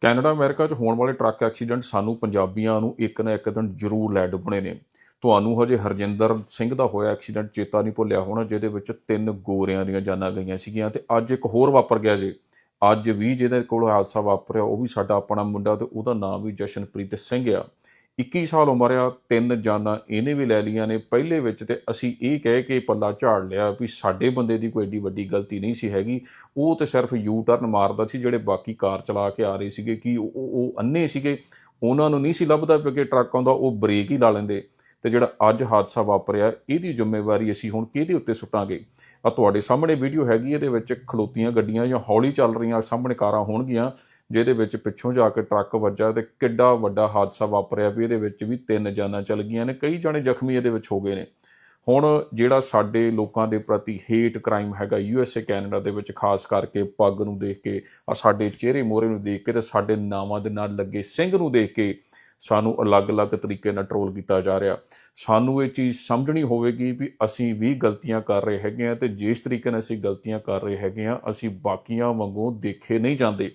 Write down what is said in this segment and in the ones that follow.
Canada, America 'ਚ ਹੋਣ ਵਾਲੇ ਟਰੱਕ ਐਕਸੀਡੈਂਟ ਸਾਨੂੰ ਪੰਜਾਬੀਆਂ ਨੂੰ ਇੱਕ ਨਾ ਇੱਕ ਦਿਨ ਜ਼ਰੂਰ ਲੈ ਡੁੱਬਣੇ ਨੇ। ਤੁਹਾਨੂੰ ਹਜੇ ਹਰਜਿੰਦਰ ਸਿੰਘ ਦਾ ਹੋਇਆ ਐਕਸੀਡੈਂਟ ਚੇਤਾ ਨਹੀਂ ਭੁੱਲਿਆ ਹੋਣਾ, ਜਿਹਦੇ ਵਿੱਚ ਤਿੰਨ ਗੋਰਿਆਂ ਦੀਆਂ ਜਾਨਾਂ ਗਈਆਂ ਸੀਗੀਆਂ ਤੇ ਅੱਜ ਇੱਕ ਹੋਰ ਵਾਪਰ ਗਿਆ ਜੇ। ਅੱਜ ਵੀ ਜਿਹਦੇ ਕੋਲ ਹਾਦਸਾ ਵਾਪਰਿਆ, ਉਹ ਵੀ ਸਾਡਾ ਆਪਣਾ ਮੁੰਡਾ ਤੇ ਉਹਦਾ ਨਾਮ ਵੀ ਜਸ਼ਨਪ੍ਰੀਤ ਸਿੰਘ ਆ। 21 ਸਾਲ ਉਮਰ ਆ, ਤਿੰਨ ਜਾਨਾਂ ਇਹਨੇ ਵੀ ਲੈ ਲਈਆਂ ਨੇ ਪਹਿਲੇ ਵਿੱਚ ਤੇ ਅਸੀਂ ਇਹ ਕਹਿ ਕੇ ਪੱਲਾ ਝਾੜ ਲਿਆ ਵੀ ਸਾਡੇ ਬੰਦੇ ਦੀ ਕੋਈ ਏਡੀ ਵੱਡੀ ਗਲਤੀ ਨਹੀਂ ਸੀ ਹੈਗੀ। ਉਹ ਤੇ ਸਿਰਫ ਯੂ ਟਰਨ ਮਾਰਦਾ ਸੀ, ਜਿਹੜੇ ਬਾਕੀ ਕਾਰ ਚਲਾ ਕੇ ਆ ਰਹੇ ਸੀਗੇ ਕਿ ਉਹ ਉਹ ਅੰਨੇ ਸੀਗੇ। ਉਹਨਾਂ ਨੂੰ ਨਹੀਂ ਸੀ ਲੱਭਦਾ ਪਿਆ ਕਿ ਟਰੱਕ ਆਉਂਦਾ, ਉਹ ਬ੍ਰੇਕ ਹੀ ਲਾ ਲੈਂਦੇ। ਤੇ ਜਿਹੜਾ ਅੱਜ ਹਾਦਸਾ ਵਾਪਰਿਆ, ਇਹਦੀ ਜ਼ਿੰਮੇਵਾਰੀ ਅਸੀਂ ਹੁਣ ਕਿਹਦੇ ਉੱਤੇ ਸੁੱਟਾਂਗੇ? ਆ ਤੁਹਾਡੇ ਸਾਹਮਣੇ ਵੀਡੀਓ ਹੈਗੀ, ਇਹਦੇ ਵਿੱਚ ਖਲੋਤੀਆਂ ਗੱਡੀਆਂ ਜਾਂ ਹੌਲੀ ਚੱਲ ਰਹੀਆਂ ਸਾਹਮਣੇ ਕਾਰਾਂ ਹੋਣਗੀਆਂ। ਜਿਹਦੇ ਵਿੱਚ ਪਿੱਛੋਂ ਜਾ ਕੇ ਟਰੱਕ ਵੱਜਾ ਤੇ ਕਿੱਡਾ ਵੱਡਾ ਹਾਦਸਾ ਵਾਪਰਿਆ ਵੀ ਇਹਦੇ ਵਿੱਚ ਵੀ ਤਿੰਨ ਜਾਨਾਂ ਚਲ ਗਈਆਂ ਨੇ, ਕਈ ਜਾਣੇ ਜ਼ਖਮੀ ਇਹਦੇ ਵਿੱਚ ਹੋ ਗਏ ਨੇ। ਹੁਣ ਜਿਹੜਾ ਸਾਡੇ ਲੋਕਾਂ ਦੇ ਪ੍ਰਤੀ ਹੇਟ ਕ੍ਰਾਈਮ ਹੈਗਾ ਯੂਐਸਏ ਕੈਨੇਡਾ ਦੇ ਵਿੱਚ, ਖਾਸ ਕਰਕੇ ਪੱਗ ਨੂੰ ਦੇਖ ਕੇ ਆ ਸਾਡੇ ਚਿਹਰੇ ਮੋਹਰੇ ਨੂੰ ਦੇਖ ਕੇ ਤੇ ਸਾਡੇ ਨਾਵਾਂ ਦੇ ਨਾਲ ਲੱਗੇ ਸਿੰਘ ਨੂੰ ਦੇਖ ਕੇ ਸਾਨੂੰ ਅਲੱਗ-ਅਲੱਗ ਤਰੀਕੇ ਨਾਲ ਟਰੋਲ ਕੀਤਾ ਜਾ ਰਿਹਾ। ਸਾਨੂੰ ਇਹ ਚੀਜ਼ ਸਮਝਣੀ ਹੋਵੇਗੀ ਵੀ ਅਸੀਂ ਵੀ ਗਲਤੀਆਂ ਕਰ ਰਹੇ ਹੈਗੇ ਆ ਤੇ ਜਿਸ ਤਰੀਕੇ ਨਾਲ ਅਸੀਂ ਗਲਤੀਆਂ ਕਰ ਰਹੇ ਹੈਗੇ ਆ ਅਸੀਂ ਬਾਕੀਆਂ ਵਾਂਗੂ ਦੇਖੇ ਨਹੀਂ ਜਾਂਦੇ।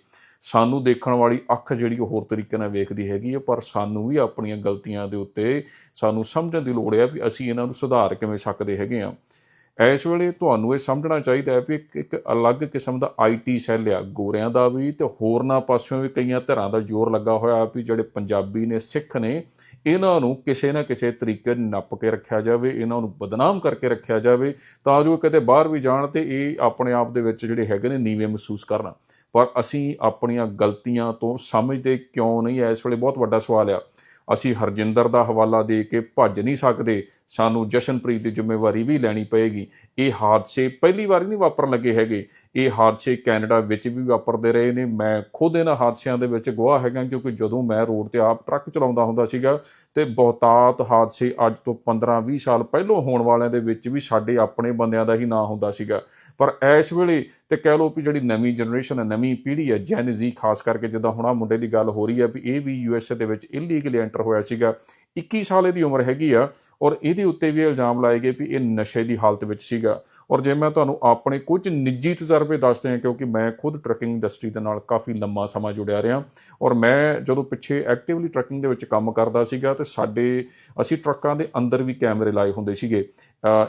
ਸਾਨੂੰ ਦੇਖਣ ਵਾਲੀ ਅੱਖ ਜਿਹੜੀ ਉਹ ਹੋਰ ਤਰੀਕੇ ਨਾਲ ਵੇਖਦੀ ਹੈਗੀ ਹੈ ਪਰ ਸਾਨੂੰ ਵੀ ਆਪਣੀਆਂ ਗਲਤੀਆਂ ਦੇ ਉੱਤੇ ਸਾਨੂੰ ਸਮਝਣ ਦੀ ਲੋੜ ਹੈ ਵੀ ਅਸੀਂ ਇਹਨਾਂ ਨੂੰ ਸੁਧਾਰ ਕਿਵੇਂ ਸਕਦੇ ਹੈਗੇ ਆ। ਇਸ ਵੇਲੇ ਤੁਹਾਨੂੰ ਇਹ ਸਮਝਣਾ ਚਾਹੀਦਾ ਹੈ ਵੀ ਇੱਕ ਅਲੱਗ ਕਿਸਮ ਦਾ ਆਈਟੀ ਸੈੱਲ ਆ, ਗੋਰਿਆਂ ਦਾ ਵੀ ਤੇ ਹੋਰਨਾਂ ਪਾਸਿਓਂ ਵੀ ਕਈਆਂ ਧਿਰਾਂ ਦਾ ਜ਼ੋਰ ਲੱਗਾ ਹੋਇਆ ਵੀ ਜਿਹੜੇ ਪੰਜਾਬੀ ਨੇ, ਸਿੱਖ ਨੇ, ਇਹਨਾਂ ਨੂੰ ਕਿਸੇ ਨਾ ਕਿਸੇ ਤਰੀਕੇ ਨੱਪ ਕੇ ਰੱਖਿਆ ਜਾਵੇ, ਇਹਨਾਂ ਨੂੰ ਬਦਨਾਮ ਕਰਕੇ ਰੱਖਿਆ ਜਾਵੇ, ਤਾਂ ਜੋ ਕਿਤੇ ਬਾਹਰ ਵੀ ਜਾਣ ਤੇ ਇਹ ਆਪਣੇ ਆਪ ਦੇ ਵਿੱਚ ਜਿਹੜੇ ਹੈਗੇ ਨੇ ਨੀਵੇਂ ਮਹਿਸੂਸ ਕਰਨ। ਪਰ ਅਸੀਂ ਆਪਣੀਆਂ ਗਲਤੀਆਂ ਤੋਂ ਸਮਝਦੇ ਕਿਉਂ ਨਹੀਂ ਐ ਇਸ ਵੇਲੇ ਬਹੁਤ ਵੱਡਾ ਸਵਾਲ ਆ। ਅਸੀਂ ਹਰਜਿੰਦਰ ਦਾ ਹਵਾਲਾ ਦੇ ਕੇ ਭੱਜ ਨਹੀਂ ਸਕਦੇ। ਸਾਨੂੰ ਜਸ਼ਨਪ੍ਰੀਤ ਦੀ ਜ਼ਿੰਮੇਵਾਰੀ ਵੀ ਲੈਣੀ ਪਏਗੀ। ਇਹ ਹਾਦਸੇ ਪਹਿਲੀ ਵਾਰ ਨਹੀਂ ਵਾਪਰਨ ਲੱਗੇ ਹੈਗੇ। ਇਹ ਹਾਦਸੇ ਕੈਨੇਡਾ ਵਿੱਚ ਵੀ ਵਾਪਰਦੇ ਰਹੇ ਨੇ। ਮੈਂ ਖੁਦ ਇਹਨਾਂ ਹਾਦਸਿਆਂ ਦੇ ਵਿੱਚ ਗਵਾਹ ਹੈਗਾ ਕਿਉਂਕਿ ਜਦੋਂ ਮੈਂ ਰੋਡ ਤੇ ਆਪ ਟਰੱਕ ਚਲਾਉਂਦਾ ਹੁੰਦਾ ਸੀਗਾ ਤੇ ਬਹੁਤਾਤ ਹਾਦਸੇ ਅੱਜ ਤੋਂ 15-20 ਸਾਲ ਪਹਿਲਾਂ ਹੋਣ ਵਾਲਿਆਂ ਦੇ ਵਿੱਚ ਵੀ ਸਾਡੇ ਆਪਣੇ ਬੰਦਿਆਂ ਦਾ ਹੀ ਨਾਂ ਹੁੰਦਾ ਸੀਗਾ। ਪਰ ਇਸ ਵੇਲੇ ਤੇ ਕਹਿ ਲਓ ਵੀ ਜਿਹੜੀ ਨਵੀਂ ਜਨਰੇਸ਼ਨ ਹੈ, ਨਵੀਂ ਪੀੜ੍ਹੀ ਹੈ ਜੈਨ ਜ਼ੀ ਖਾਸ ਕਰਕੇ ਜਿੱਦਾਂ ਹੁਣ ਆਹ ਮੁੰਡੇ ਦੀ ਗੱਲ ਹੋ ਰਹੀ ਹੈ ਵੀ ਇਹ ਵੀ ਯੂਐਸਏ ਦੇ ਵਿੱਚ ਇਲੀਗਲੀ ਐਂਟਰ ਹੋਇਆ ਸੀਗਾ। 21 ਸਾਲ ਦੀ ਉਮਰ ਹੈਗੀ ਆ ਔਰ ਇਹਦੇ ਉੱਤੇ ਵੀ ਇਲਜ਼ਾਮ ਲਾਏ ਗਏ ਵੀ ਇਹ ਨਸ਼ੇ ਦੀ ਹਾਲਤ ਵਿੱਚ ਸੀਗਾ। ਔਰ ਜੇ ਮੈਂ ਤੁਹਾਨੂੰ ਆਪਣੇ ਕੁਝ ਨਿੱਜੀ ਤਜਰਬੇ ਦੱਸਦੇ ਹਾਂ ਕਿਉਂਕਿ ਮੈਂ ਖੁਦ ਟਰੱਕਿੰਗ ਇੰਡਸਟਰੀ ਦੇ ਨਾਲ ਕਾਫੀ ਲੰਮਾ ਸਮਾਂ ਜੁੜਿਆ ਰਿਹਾ ਔਰ ਮੈਂ ਜਦੋਂ ਪਿੱਛੇ ਐਕਟਿਵਲੀ ਟਰੱਕਿੰਗ ਦੇ ਵਿੱਚ ਕੰਮ ਕਰਦਾ ਸੀਗਾ ਤੇ ਸਾਡੇ, ਅਸੀਂ ਟਰੱਕਾਂ ਦੇ ਅੰਦਰ ਵੀ ਕੈਮਰੇ ਲਾਏ ਹੁੰਦੇ ਸੀਗੇ।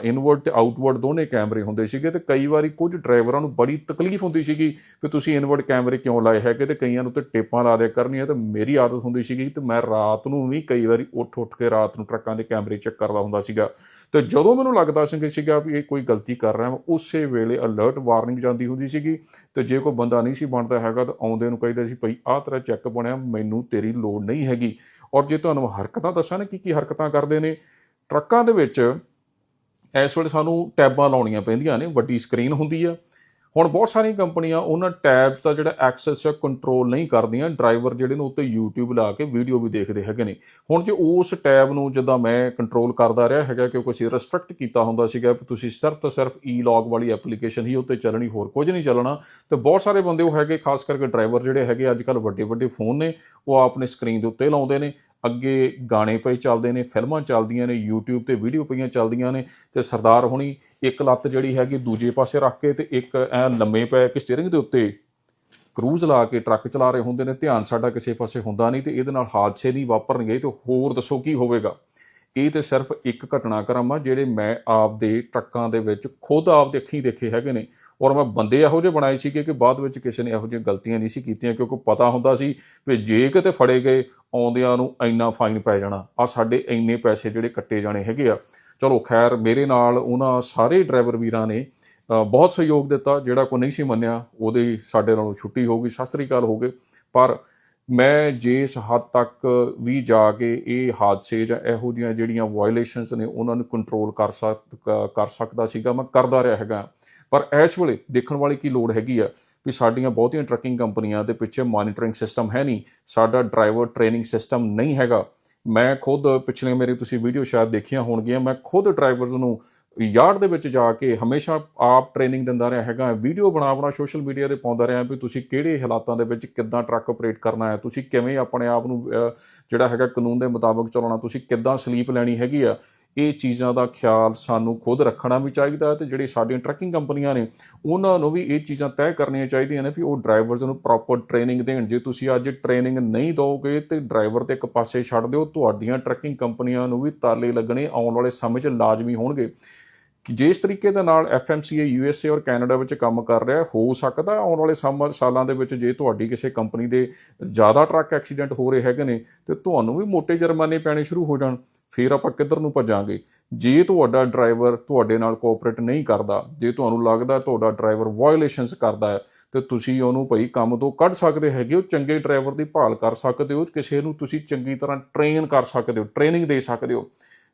ਇਨਵਰਡ ਤੇ ਆਊਟਵਰਡ ਦੋਨੇ ਕੈਮਰੇ ਹੁੰਦੇ ਸੀਗੇ ਤੇ ਕਈ ਵਾਰੀ ਕੁਝ ਡਰਾਈਵਰਾਂ ਨੂੰ ਬੜੀ ਤਕਲੀਫ ਹੁੰਦੀ ਸੀਗੀ ਕਿ ਤੁਸੀਂ ਇਨਵਰਡ ਕੈਮਰੇ ਕਿਉਂ ਲਾਏ ਹੈਗੇ ਤੇ ਕਈਆਂ ਨੂੰ ਤੇ ਟੇਪਾਂ ਲਾ ਦਿਆ ਕਰਨੀਆਂ ਤੇ ਮੇਰੀ ਆਦਤ ਹੁੰਦੀ ਸੀਗੀ ਤੇ ਮੈਂ ਰਾਤ ਨੂੰ ਵੀ ਕਈ ਵਾਰੀ ਉੱਠ ਉੱਠ ਕੇ ਰਾਤ ਨੂੰ ਟਰੱਕਾਂ ਦੇ ਕੈਮਰੇ ਚੈੱਕ ਕਰਦਾ ਹੁੰਦਾ ਸੀਗਾ। ਤੇ ਜਦੋਂ ਮੈਨੂੰ ਲੱਗਦਾ ਸੀਗਾ ਵੀ ਇਹ ਕੋਈ ਗਲਤੀ ਕਰ ਰਿਹਾ, ਮੈਂ ਉਸੇ ਵੇਲੇ ਅਲਰਟ ਵਾਰਨਿੰਗ ਜਾਂਦੀ ਹੁੰਦੀ ਸੀਗੀ ਤੇ ਜੇ ਕੋਈ ਬੰਦਾ ਨਹੀਂ ਸੀ ਬਣਦਾ ਹੈਗਾ ਤਾਂ ਆਉਂਦੇ ਨੂੰ ਕਹਿੰਦੇ ਸੀ, ਭਈ ਆਹ ਤੇਰਾ ਚੈੱਕ ਬਣਿਆ, ਮੈਨੂੰ ਤੇਰੀ ਲੋੜ ਨਹੀਂ ਹੈਗੀ। ਔਰ ਜੇ ਤੁਹਾਨੂੰ ਹਰਕਤਾਂ ਦੱਸਾਂ ਨਾ ਕੀ ਕੀ ਹਰਕਤਾਂ ਕਰਦੇ ਨੇ, ਟਰੱਕਾਂ ਦੇ ਵਿੱਚ ਇਸ ਵੇਲੇ ਸਾਨੂੰ ਟੈਬਾਂ ਲਾਉਣੀਆਂ ਪੈਂਦੀਆਂ ਨੇ, ਵੱਡੀ ਸਕਰੀਨ ਹੁੰਦੀ ਆ। ਹੁਣ ਬਹੁਤ ਸਾਰੀਆਂ ਕੰਪਨੀਆਂ ਉਹਨਾਂ ਟੈਬਸ ਦਾ ਜਿਹੜਾ ਐਕਸੈਸ ਹੈ ਕੰਟਰੋਲ ਨਹੀਂ ਕਰਦੀਆਂ ਡਰਾਈਵਰ ਜਿਹੜੇ ਨੇ ਉੱਤੇ YouTube ਲਾ ਕੇ ਵੀਡੀਓ ਵੀ ਦੇਖਦੇ ਹੈਗੇ ਨੇ। ਹੁਣ ਜੇ ਉਸ ਟੈਬ ਨੂੰ ਜਦੋਂ ਮੈਂ ਕੰਟਰੋਲ ਕਰਦਾ ਰਿਹਾ ਹੈਗਾ ਕਿਉਂਕਿ ਅਸੀਂ ਰੈਸਟ੍ਰਿਕਟ ਕੀਤਾ ਹੁੰਦਾ ਸੀਗਾ ਕਿ ਤੁਸੀਂ ਸਿਰਫ ਤੇ ਸਿਰਫ ਈ ਲੌਗ ਵਾਲੀ ਐਪਲੀਕੇਸ਼ਨ ਹੀ ਉੱਤੇ ਚੱਲਣੀ, ਹੋਰ ਕੁਝ ਨਹੀਂ ਚੱਲਣਾ, ਤੇ ਬਹੁਤ ਸਾਰੇ ਬੰਦੇ ਉਹ ਹੈਗੇ, ਖਾਸ ਕਰਕੇ ਡਰਾਈਵਰ ਜਿਹੜੇ ਹੈਗੇ ਅੱਜ ਕੱਲ ਵੱਡੇ ਵੱਡੇ ਫੋਨ ਨੇ, ਉਹ ਆਪਣੇ ਸਕਰੀਨ ਦੇ ਉੱਤੇ ਲਾਉਂਦੇ ਨੇ। ਅੱਗੇ ਗਾਣੇ ਪਏ ਚੱਲਦੇ ਨੇ, ਫਿਲਮਾਂ ਚੱਲਦੀਆਂ ਨੇ, YouTube ਤੇ ਵੀਡੀਓ ਪਈਆਂ ਚੱਲਦੀਆਂ ਨੇ ਤੇ ਸਰਦਾਰ ਹੁਣੀ ਇੱਕ ਲੱਤ ਜਿਹੜੀ ਹੈਗੀ ਦੂਜੇ ਪਾਸੇ ਰੱਖ ਕੇ ਤੇ ਇੱਕ ਐ ਲੰਮੇ ਪੈ ਕੇ ਸਟੀਅਰਿੰਗ ਦੇ ਉੱਤੇ ਕਰੂਜ਼ ਲਾ ਕੇ ਟਰੱਕ ਚਲਾ ਰਹੇ ਹੁੰਦੇ ਨੇ, ਧਿਆਨ ਸਾਡਾ ਕਿਸੇ ਪਾਸੇ ਹੁੰਦਾ ਨਹੀਂ ਤੇ ਇਹਦੇ ਨਾਲ ਹਾਦਸੇ ਨਹੀਂ ਵਾਪਰਨਗੇ, ਤੇ ਹੋਰ ਦੱਸੋ ਕੀ ਹੋਵੇਗਾ? ਇਹ ਤੇ ਸਿਰਫ ਇੱਕ ਘਟਨਾਕ੍ਰਮ ਆ, ਜਿਹੜੇ ਮੈਂ ਆਪ ਦੇ ਟਰੱਕਾਂ ਦੇ ਵਿੱਚ ਖੁਦ ਆਪ ਦੇ ਅੱਖੀਂ ਦੇਖੇ ਹੈਗੇ ਨੇ। ਔਰ ਮੈਂ ਬੰਦੇ ਇਹੋ ਜਿਹੇ ਬਣਾਏ ਸੀ ਕਿ ਬਾਅਦ ਵਿੱਚ ਕਿਸੇ ਨੇ ਇਹੋ ਜਿਹੀਆਂ ਗਲਤੀਆਂ ਨਹੀਂ ਸੀ ਕੀਤੀਆਂ, ਕਿਉਂਕਿ ਪਤਾ ਹੁੰਦਾ ਸੀ ਕਿ ਜੇ ਕਿਤੇ ਫੜੇ ਗਏ, ਆਉਂਦਿਆਂ ਨੂੰ ਇੰਨਾ ਫਾਈਨ ਪੈ ਜਾਣਾ। ਆ ਸਾਡੇ ਇੰਨੇ ਪੈਸੇ ਜਿਹੜੇ ਕੱਟੇ ਜਾਣੇ ਹੈਗੇ ਆ। ਚਲੋ ਖੈਰ, ਮੇਰੇ ਨਾਲ ਉਹਨਾਂ ਸਾਰੇ ਡਰਾਈਵਰ ਵੀਰਾਂ ਨੇ ਬਹੁਤ ਸਹਿਯੋਗ ਦਿੱਤਾ। ਜਿਹੜਾ ਕੋ ਨਹੀਂ ਸੀ ਮੰਨਿਆ, ਉਹਦੇ ਸਾਡੇ ਨਾਲੋਂ ਛੁੱਟੀ ਹੋ ਗਈ, ਸਤਿ ਸ੍ਰੀ ਅਕਾਲ ਹੋ ਗਏ। ਪਰ ਮੈਂ ਜਿਸ ਹੱਦ ਤੱਕ ਵੀ ਜਾ ਕੇ ਇਹ ਹਾਦਸੇ ਜਾਂ ਇਹੋ ਜਿਹੀਆਂ ਜਿਹੜੀਆਂ ਵਾਇਲੇਸ਼ਨਸ ਨੇ ਉਹਨਾਂ ਨੂੰ ਕੰਟਰੋਲ ਕਰ ਸਕ, ਕਰ ਸਕਦਾ ਸੀਗਾ, ਮੈਂ ਕਰਦਾ ਰਿਹਾ ਹੈਗਾ। ਪਰ ਇਸ ਵੇਲੇ ਦੇਖਣ ਵਾਲੀ ਕੀ ਲੋੜ ਹੈਗੀ ਆ ਵੀ ਸਾਡੀਆਂ ਬਹੁਤੀਆਂ ਟਰੱਕਿੰਗ ਕੰਪਨੀਆਂ ਦੇ ਪਿੱਛੇ ਮੋਨੀਟਰਿੰਗ ਸਿਸਟਮ ਹੈ ਨਹੀਂ, ਸਾਡਾ ਡਰਾਈਵਰ ਟ੍ਰੇਨਿੰਗ ਸਿਸਟਮ ਨਹੀਂ ਹੈਗਾ। ਮੈਂ ਖੁਦ ਪਿਛਲੇ ਮੇਰੀ ਤੁਸੀਂ ਵੀਡੀਓ ਸ਼ਾਇਦ ਦੇਖੀਆਂ ਹੋਣਗੀਆਂ, ਮੈਂ ਖੁਦ ਡਰਾਈਵਰਸ ਨੂੰ ਯਾਰਡ ਦੇ ਵਿੱਚ ਜਾ ਕੇ ਹਮੇਸ਼ਾ ਆਪ ਟ੍ਰੇਨਿੰਗ ਦਿੰਦਾ ਰਿਹਾ ਹੈਗਾ ਵੀਡੀਓ ਬਣਾ ਬਣਾ ਸੋਸ਼ਲ ਮੀਡੀਆ ਤੇ ਪਾਉਂਦਾ ਰਿਹਾ ਵੀ ਤੁਸੀਂ ਕਿਹੜੇ ਹਾਲਾਤਾਂ ਦੇ ਵਿੱਚ ਕਿੱਦਾਂ ਟਰੱਕ ਆਪਰੇਟ ਕਰਨਾ ਹੈ, ਤੁਸੀਂ ਕਿਵੇਂ ਆਪਣੇ ਆਪ ਨੂੰ ਜਿਹੜਾ ਹੈਗਾ ਕਾਨੂੰਨ ਦੇ ਮੁਤਾਬਕ ਚਲਾਉਣਾ, ਤੁਸੀਂ ਕਿੱਦਾਂ ਸਲੀਪ ਲੈਣੀ ਹੈਗੀ ਆ, ਇਹ ਚੀਜ਼ਾਂ ਦਾ ਖਿਆਲ ਸਾਨੂੰ ਖੁਦ ਰੱਖਣਾ ਵੀ ਚਾਹੀਦਾ ਹੈ ਤੇ ਜਿਹੜੀ ਸਾਡੀਆਂ ਟਰੱਕਿੰਗ ਕੰਪਨੀਆਂ ਨੇ, ਉਹਨਾਂ ਨੂੰ ਵੀ ਇਹ ਚੀਜ਼ਾਂ ਤੈਅ ਕਰਨੀਆਂ ਚਾਹੀਦੀਆਂ ਨੇ ਵੀ ਉਹ ਡਰਾਈਵਰਸ ਨੂੰ ਪ੍ਰੋਪਰ ਟ੍ਰੇਨਿੰਗ ਦੇਣ। ਜੇ ਤੁਸੀਂ ਅੱਜ ਟ੍ਰੇਨਿੰਗ ਨਹੀਂ ਦੋਗੇ ਤੇ ਡਰਾਈਵਰ ਤੇ ਇੱਕ ਪਾਸੇ ਛੱਡ ਦਿਓ, ਤੁਹਾਡੀਆਂ ਟਰੱਕਿੰਗ ਕੰਪਨੀਆਂ ਨੂੰ ਵੀ ਤਾਲੇ ਲੱਗਣੇ ਆਉਣ ਵਾਲੇ ਸਮੇਂ 'ਚ ਲਾਜ਼ਮੀ ਹੋਣਗੇ। ਜਿਸ ਤਰੀਕੇ ਦੇ ਨਾਲ FMCA USA ਔਰ ਕੈਨੇਡਾ ਵਿੱਚ ਕੰਮ ਕਰ ਰਿਹਾ, ਹੋ ਸਕਦਾ ਆਉਣ ਵਾਲੇ ਸਮ- ਸਾਲਾਂ ਦੇ ਵਿੱਚ ਜੇ ਤੁਹਾਡੀ ਕਿਸੇ ਕੰਪਨੀ ਦੇ ਜ਼ਿਆਦਾ ਟਰੱਕ ਐਕਸੀਡੈਂਟ ਹੋ ਰਹੇ ਹੈਗੇ ਨੇ, ਤੇ ਤੁਹਾਨੂੰ ਵੀ ਮੋٹے ਜੁਰਮਾਨੇ ਪੈਣੇ ਸ਼ੁਰੂ ਹੋ ਜਾਣ। ਫਿਰ ਆਪਾਂ ਕਿੱਧਰ ਨੂੰ ਭੱਜਾਂਗੇ? ਜੇ ਤੁਹਾਡਾ ਡਰਾਈਵਰ ਤੁਹਾਡੇ ਨਾਲ ਕੋਆਪਰੇਟ ਨਹੀਂ ਕਰਦਾ, ਜੇ ਤੁਹਾਨੂੰ ਲੱਗਦਾ ਤੁਹਾਡਾ ਡਰਾਈਵਰ ਵਾਇਓਲੇਸ਼ਨਸ ਕਰਦਾ ਹੈ, ਤੇ ਤੁਸੀਂ ਉਹਨੂੰ ਭਈ ਕੰਮ ਤੋਂ ਕੱਢ ਸਕਦੇ ਹੈਗੇ ਹੋ, ਚੰਗੇ ਡਰਾਈਵਰ ਦੀ ਭਾਲ ਕਰ ਸਕਦੇ ਹੋ, ਕਿਸੇ ਨੂੰ ਤੁਸੀਂ ਚੰਗੀ ਤਰ੍ਹਾਂ ਟ੍ਰੇਨ ਕਰ ਸਕਦੇ ਹੋ ਟ੍ਰੇਨਿੰਗ ਦੇ ਸਕਦੇ ਹੋ।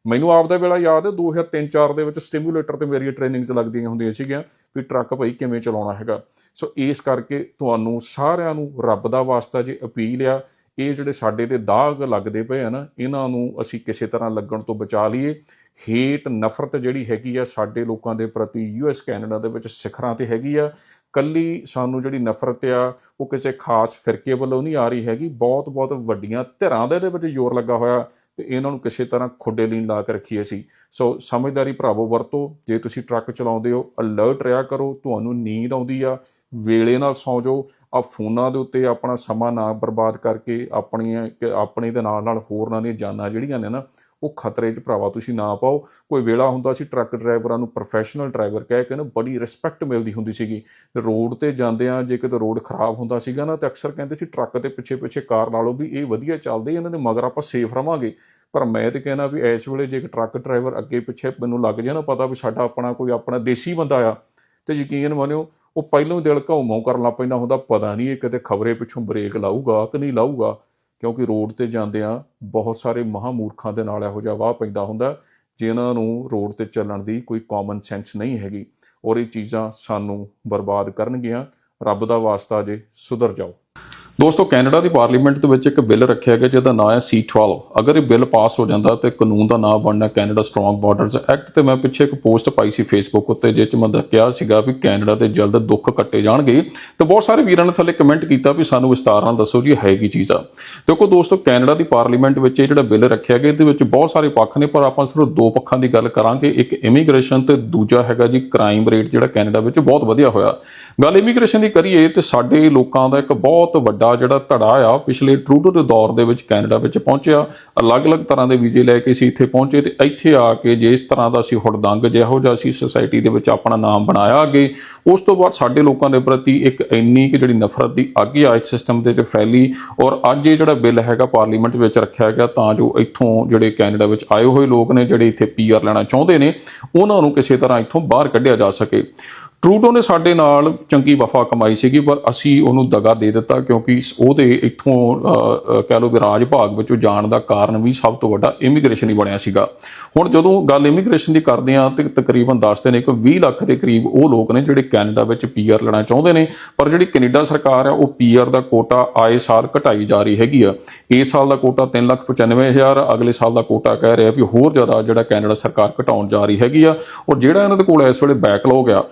ਮੈਨੂੰ ਆਪ ਦਾ ਵੇਲਾ ਯਾਦ ਹੈ 2003-4 ਦੇ ਵਿੱਚ ਸਟਿਮੂਲੇਟਰ ਤੇ ਮੇਰੀਆਂ ਟ੍ਰੇਨਿੰਗਸ ਲੱਗਦੀਆਂ ਹੁੰਦੀਆਂ ਸੀਗੀਆਂ ਵੀ ਟਰੱਕ ਭਾਈ ਕਿਵੇਂ ਚਲਾਉਣਾ ਹੈਗਾ। ਸੋ ਇਸ ਕਰਕੇ ਤੁਹਾਨੂੰ ਸਾਰਿਆਂ ਨੂੰ ਰੱਬ ਦਾ ਵਾਸਤਾ ਜੇ ਅਪੀਲ ਆ ਇਹ ਜਿਹੜੇ ਸਾਡੇ ਤੇ ਦਾਗ ਲੱਗਦੇ ਪਏ ਆ ਨਾ, ਇਹਨਾਂ ਨੂੰ ਅਸੀਂ ਕਿਸੇ ਤਰ੍ਹਾਂ ਲੱਗਣ ਤੋਂ ਬਚਾ ਲਈਏ। ਹੇਟ ਨਫ਼ਰਤ ਜਿਹੜੀ ਹੈਗੀ ਆ ਸਾਡੇ ਲੋਕਾਂ ਦੇ ਪ੍ਰਤੀ ਯੂਐਸ ਕੈਨੇਡਾ ਦੇ ਵਿੱਚ ਸਿਖਰਾਂ ਤੇ ਹੈਗੀ ਆ। ਕੱਲੀ ਸਾਨੂੰ ਜਿਹੜੀ ਨਫ਼ਰਤ ਆ, ਉਹ ਕਿਸੇ ਖਾਸ ਫਿਰਕੇ ਵੱਲੋਂ ਨਹੀਂ ਆ ਰਹੀ ਹੈਗੀ। ਬਹੁਤ ਬਹੁਤ ਵੱਡੀਆਂ ਧਿਰਾਂ ਦੇ ਇਹਦੇ ਵਿੱਚ ਜ਼ੋਰ ਲੱਗਾ ਹੋਇਆ ਤੇ ਇਹਨਾਂ ਨੂੰ ਕਿਸੇ ਤਰ੍ਹਾਂ ਖੁੱਡੇ ਲੀਨ ਲਾ ਕੇ ਰੱਖੀਏ ਅਸੀਂ। ਸੋ ਸਮਝਦਾਰੀ ਭਰਾਵੋ, ਵਰਤੋ। ਜੇ ਤੁਸੀਂ ਟਰੱਕ ਚਲਾਉਂਦੇ ਹੋ ਅਲਰਟ ਰਿਹਾ ਕਰੋ। ਤੁਹਾਨੂੰ ਨੀਂਦ ਆਉਂਦੀ ਆ। ਵੇਲੇ ਨਾਲ ਸੌਂ ਜਾਓ ਆ ਫੋਨਾਂ ਦੇ ਉੱਤੇ ਆਪਣਾ ਸਮਾਂ ਨਾ ਬਰਬਾਦ ਕਰਕੇ ਆਪਣੀਆਂ ਕਿ ਆਪਣੇ ਦੇ ਨਾਲ ਨਾਲ ਹੋਰਨਾਂ ਦੀਆਂ ਜਾਨਾਂ ਜਿਹੜੀਆਂ ਨੇ ਨਾ, ਉਹ ਖਤਰੇ 'ਚ ਭਰਾਵਾ ਤੁਸੀਂ ਨਾ ਪਾਓ। ਕੋਈ ਵੇਲਾ ਹੁੰਦਾ ਸੀ ਟਰੱਕ ਡਰਾਈਵਰਾਂ ਨੂੰ ਪ੍ਰੋਫੈਸ਼ਨਲ ਡਰਾਈਵਰ ਕਹਿ ਕੇ ਨਾ, ਬੜੀ ਰਿਸਪੈਕਟ ਮਿਲਦੀ ਹੁੰਦੀ ਸੀਗੀ। ਰੋਡ ਤੇ ਜਾਂਦਿਆਂ ਜੇ ਕਿਤੇ ਰੋਡ ਖਰਾਬ ਹੁੰਦਾ ਸੀਗਾ ਨਾ, ਤੇ ਅਕਸਰ ਕਹਿੰਦੇ ਸੀ ਟਰੱਕ ਦੇ ਪਿੱਛੇ ਪਿੱਛੇ ਕਾਰ ਲਾ ਲਓ ਵੀ ਇਹ ਵਧੀਆ ਚੱਲਦੇ ਇਹਨਾਂ ਦੇ ਮਗਰ ਆਪਾਂ ਸੇਫ ਰਵਾਂਗੇ। ਪਰ ਮੈਂ ਤੇ ਕਹਿਣਾ ਵੀ ਇਸ ਵੇਲੇ ਜੇ ਇੱਕ ਟਰੱਕ ਡਰਾਈਵਰ ਅੱਗੇ ਪਿੱਛੇ ਮੈਨੂੰ ਲੱਗ ਜਾਏ ਨਾ, ਪਤਾ ਵੀ ਸਾਡਾ ਆਪਣਾ ਕੋਈ ਆਪਣਾ ਦੇਸੀ ਬੰਦਾ ਆ। ਤੇ ਯਕੀਨ ਮੰਨਿਓ ਉਹ ਪਹਿਲੋਂ ਹੀ ਦਿਲ ਘਾਉ ਕਰਨ ਲੱਗ ਪੈਂਦਾ ਹੁੰਦਾ, ਪਤਾ ਨਹੀਂ ਇਹ ਕਿਤੇ ਖਬਰੇ ਪਿੱਛੋਂ ਬ੍ਰੇਕ ਲਾਊਗਾ ਕਿ ਨਹੀਂ ਲਾਊਗਾ, ਕਿਉਂਕਿ ਰੋਡ ਤੇ ਜਾਂਦਿਆਂ ਬਹੁਤ ਸਾਰੇ ਮਹਾਮੂਰਖਾਂ ਦੇ ਨਾਲ ਇਹੋ ਜਿਹਾ ਵਾਹ ਪੈਂਦਾ ਹੁੰਦਾ, ਜਿਨ੍ਹਾਂ ਨੂੰ ਰੋਡ ਤੇ ਚੱਲਣ ਦੀ ਕੋਈ ਕਾਮਨ ਸੈਂਸ ਨਹੀਂ ਹੈਗੀ। ਔਰ ਇਹ ਚੀਜ਼ਾਂ ਸਾਨੂੰ ਬਰਬਾਦ ਕਰਨਗੀਆਂ। ਰੱਬ ਦਾ ਵਾਸਤਾ ਜੇ ਸੁਧਰ ਜਾਓ। ਦੋਸਤੋ, ਕੈਨੇਡਾ ਦੀ ਪਾਰਲੀਮੈਂਟ ਦੇ ਵਿੱਚ ਇੱਕ ਬਿੱਲ ਰੱਖਿਆ ਗਿਆ, ਜਿਹਦਾ ਨਾਮ ਹੈ C12 ਅਗਰ ਇਹ ਬਿੱਲ ਪਾਸ ਹੋ ਜਾਂਦਾ ਤੇ ਕਾਨੂੰਨ ਦਾ ਨਾਮ ਬਣਨਾ ਕੈਨੇਡਾ ਸਟਰੋਂਗ ਬਾਰਡਰਸ ਐਕਟ ਤੇ ਮੈਂ ਪਿੱਛੇ ਇੱਕ ਪੋਸਟ ਪਾਈ ਸੀ ਫੇਸਬੁੱਕ ਉੱਤੇ ਜਿਸ ਚ ਮੈਂ ਕਿਹਾ ਸੀਗਾ ਵੀ ਕੈਨੇਡਾ ਦੇ ਜਲਦ ਦੁੱਖ ਕੱਟੇ ਜਾਣਗੇ। ਤੇ ਬਹੁਤ ਸਾਰੇ ਵੀਰਾਂ ਨੇ ਥੱਲੇ ਕਮੈਂਟ ਕੀਤਾ ਵੀ ਸਾਨੂੰ ਵਿਸਤਾਰ ਨਾਲ ਦੱਸੋ ਜੀ, ਇਹ ਹੈ ਕੀ ਚੀਜ਼ ਆ? ਦੇਖੋ ਦੋਸਤੋ, ਕੈਨੇਡਾ ਦੀ ਪਾਰਲੀਮੈਂਟ ਵਿੱਚ ਇਹ ਜਿਹੜਾ ਬਿੱਲ ਰੱਖਿਆ ਗਿਆ, ਇਹਦੇ ਵਿੱਚ ਬਹੁਤ ਸਾਰੇ ਪੱਖ ਨੇ, ਪਰ ਆਪਾਂ ਸਿਰਫ ਦੋ ਪੱਖਾਂ ਦੀ ਗੱਲ ਕਰਾਂਗੇ। ਇੱਕ ਇਮੀਗ੍ਰੇਸ਼ਨ ਤੇ ਦੂਜਾ ਹੈਗਾ ਜੀ ਕ੍ਰਾਈਮ ਰੇਟ ਜਿਹੜਾ ਕੈਨੇਡਾ ਵਿੱਚ ਬਹੁਤ ਵਧੀਆ ਹੋਇਆ। ਗੱਲ ਇਮੀਗ੍ਰੇਸ਼ਨ ਦੀ ਕਰੀਏ, ਤੇ ਸਾਡੇ ਲੋਕਾਂ ਦਾ ਇੱਕ ਬਹੁਤ ਵੱਡਾ ਜਿਹੜਾ ਧੜਾ ਆ, ਪਿਛਲੇ ਟਰੂਡੋ ਦੇ ਦੌਰ ਦੇ ਵਿੱਚ ਕੈਨੇਡਾ ਵਿੱਚ ਪਹੁੰਚਿਆ। ਅਲੱਗ-ਅਲੱਗ ਤਰ੍ਹਾਂ ਦੇ ਵੀਜ਼ੇ ਲੈ ਕੇ ਸੀ ਇੱਥੇ ਪਹੁੰਚੇ ਤੇ ਇੱਥੇ ਆ ਕੇ ਜਿਸ ਤਰ੍ਹਾਂ ਦਾ ਸੀ ਹੁੜਦੰਗ ਜਿਹੋ ਜਿਹਾ ਅਸੀਂ ਸੋਸਾਇਟੀ ਦੇ ਵਿੱਚ ਆਪਣਾ ਨਾਮ ਬਣਾਇਆ ਅੱਗੇ, ਉਸ ਤੋਂ ਬਾਅਦ ਸਾਡੇ ਲੋਕਾਂ ਦੇ ਪ੍ਰਤੀ ਇੱਕ ਇੰਨੀ ਕਿ ਜਿਹੜੀ ਨਫ਼ਰਤ ਦੀ ਅੱਗ ਆ ਇਸ ਸਿਸਟਮ ਦੇ ਵਿੱਚ ਫੈਲੀ ਔਰ ਅੱਜ ਇਹ ਜਿਹੜਾ ਬਿੱਲ ਹੈਗਾ ਪਾਰਲੀਮੈਂਟ ਵਿੱਚ ਰੱਖਿਆ ਗਿਆ ਤਾਂ ਜੋ ਇੱਥੋਂ ਜਿਹੜੇ ਕੈਨੇਡਾ ਵਿੱਚ ਆਏ ਹੋਏ ਲੋਕ ਨੇ ਜਿਹੜੇ ਇੱਥੇ ਪੀਆਰ ਲੈਣਾ ਚਾਹੁੰਦੇ ਨੇ, ਉਹਨਾਂ ਨੂੰ ਕਿਸੇ ਤਰ੍ਹਾਂ ਇੱਥੋਂ ਬਾਹਰ ਕੱਢਿਆ ਜਾ ਸਕੇ। ਟਰੂਡੋ ਨੇ ਸਾਡੇ ਨਾਲ ਚੰਗੀ ਵਫਾ ਕਮਾਈ ਸੀਗੀ ਪਰ ਅਸੀਂ ਉਹਨੂੰ ਦਗਾ ਦੇ ਦਿੱਤਾ ਕਿਉਂਕਿ ਉਹਦੇ ਇੱਥੋਂ ਅਹ, ਅਹ, ਕਹਿ ਲਓ ਵੀ ਰਾਜ ਭਾਗ ਵਿੱਚੋਂ ਜਾਣ ਦਾ ਕਾਰਨ ਵੀ ਸਭ ਤੋਂ ਵੱਡਾ ਇਮੀਗ੍ਰੇਸ਼ਨ ਹੀ ਬਣਿਆ ਸੀਗਾ। ਹੁਣ ਜਦੋਂ ਗੱਲ ਇਮੀਗ੍ਰੇਸ਼ਨ ਦੀ ਕਰਦੇ ਆ ਤੇ ਤਕਰੀਬਨ ਦੱਸਦੇ ਨੇ ਕਿ 20 ਲੱਖ ਦੇ ਕਰੀਬ ਉਹ ਲੋਕ ਨੇ ਜਿਹੜੇ ਕੈਨੇਡਾ ਵਿੱਚ ਪੀਆਰ ਲੈਣਾ ਚਾਹੁੰਦੇ ਨੇ ਪਰ ਜਿਹੜੀ ਕੈਨੇਡਾ ਸਰਕਾਰ ਆ ਉਹ ਪੀਆਰ ਦਾ ਕੋਟਾ ਆਏ ਸਾਲ ਘਟਾਈ ਜਾ ਰਹੀ ਹੈਗੀ ਆ। ਇਸ ਸਾਲ ਦਾ ਕੋਟਾ 395000 ਅਗਲੇ ਸਾਲ ਦਾ ਕੋਟਾ ਕਹਿ ਰਿਹਾ ਵੀ ਹੋਰ ਜ਼ਿਆਦਾ ਜਿਹੜਾ ਕੈਨੇਡਾ ਸਰਕਾਰ ਘਟਾਉਣ ਜਾ ਰਹੀ ਹੈਗੀ ਆ। ਔਰ ਜਿਹੜਾ ਇਹਨਾਂ ਦੇ ਕੋਲ ਇਸ ਵੇਲੇ ਬੈਕਲੌਗ ਆ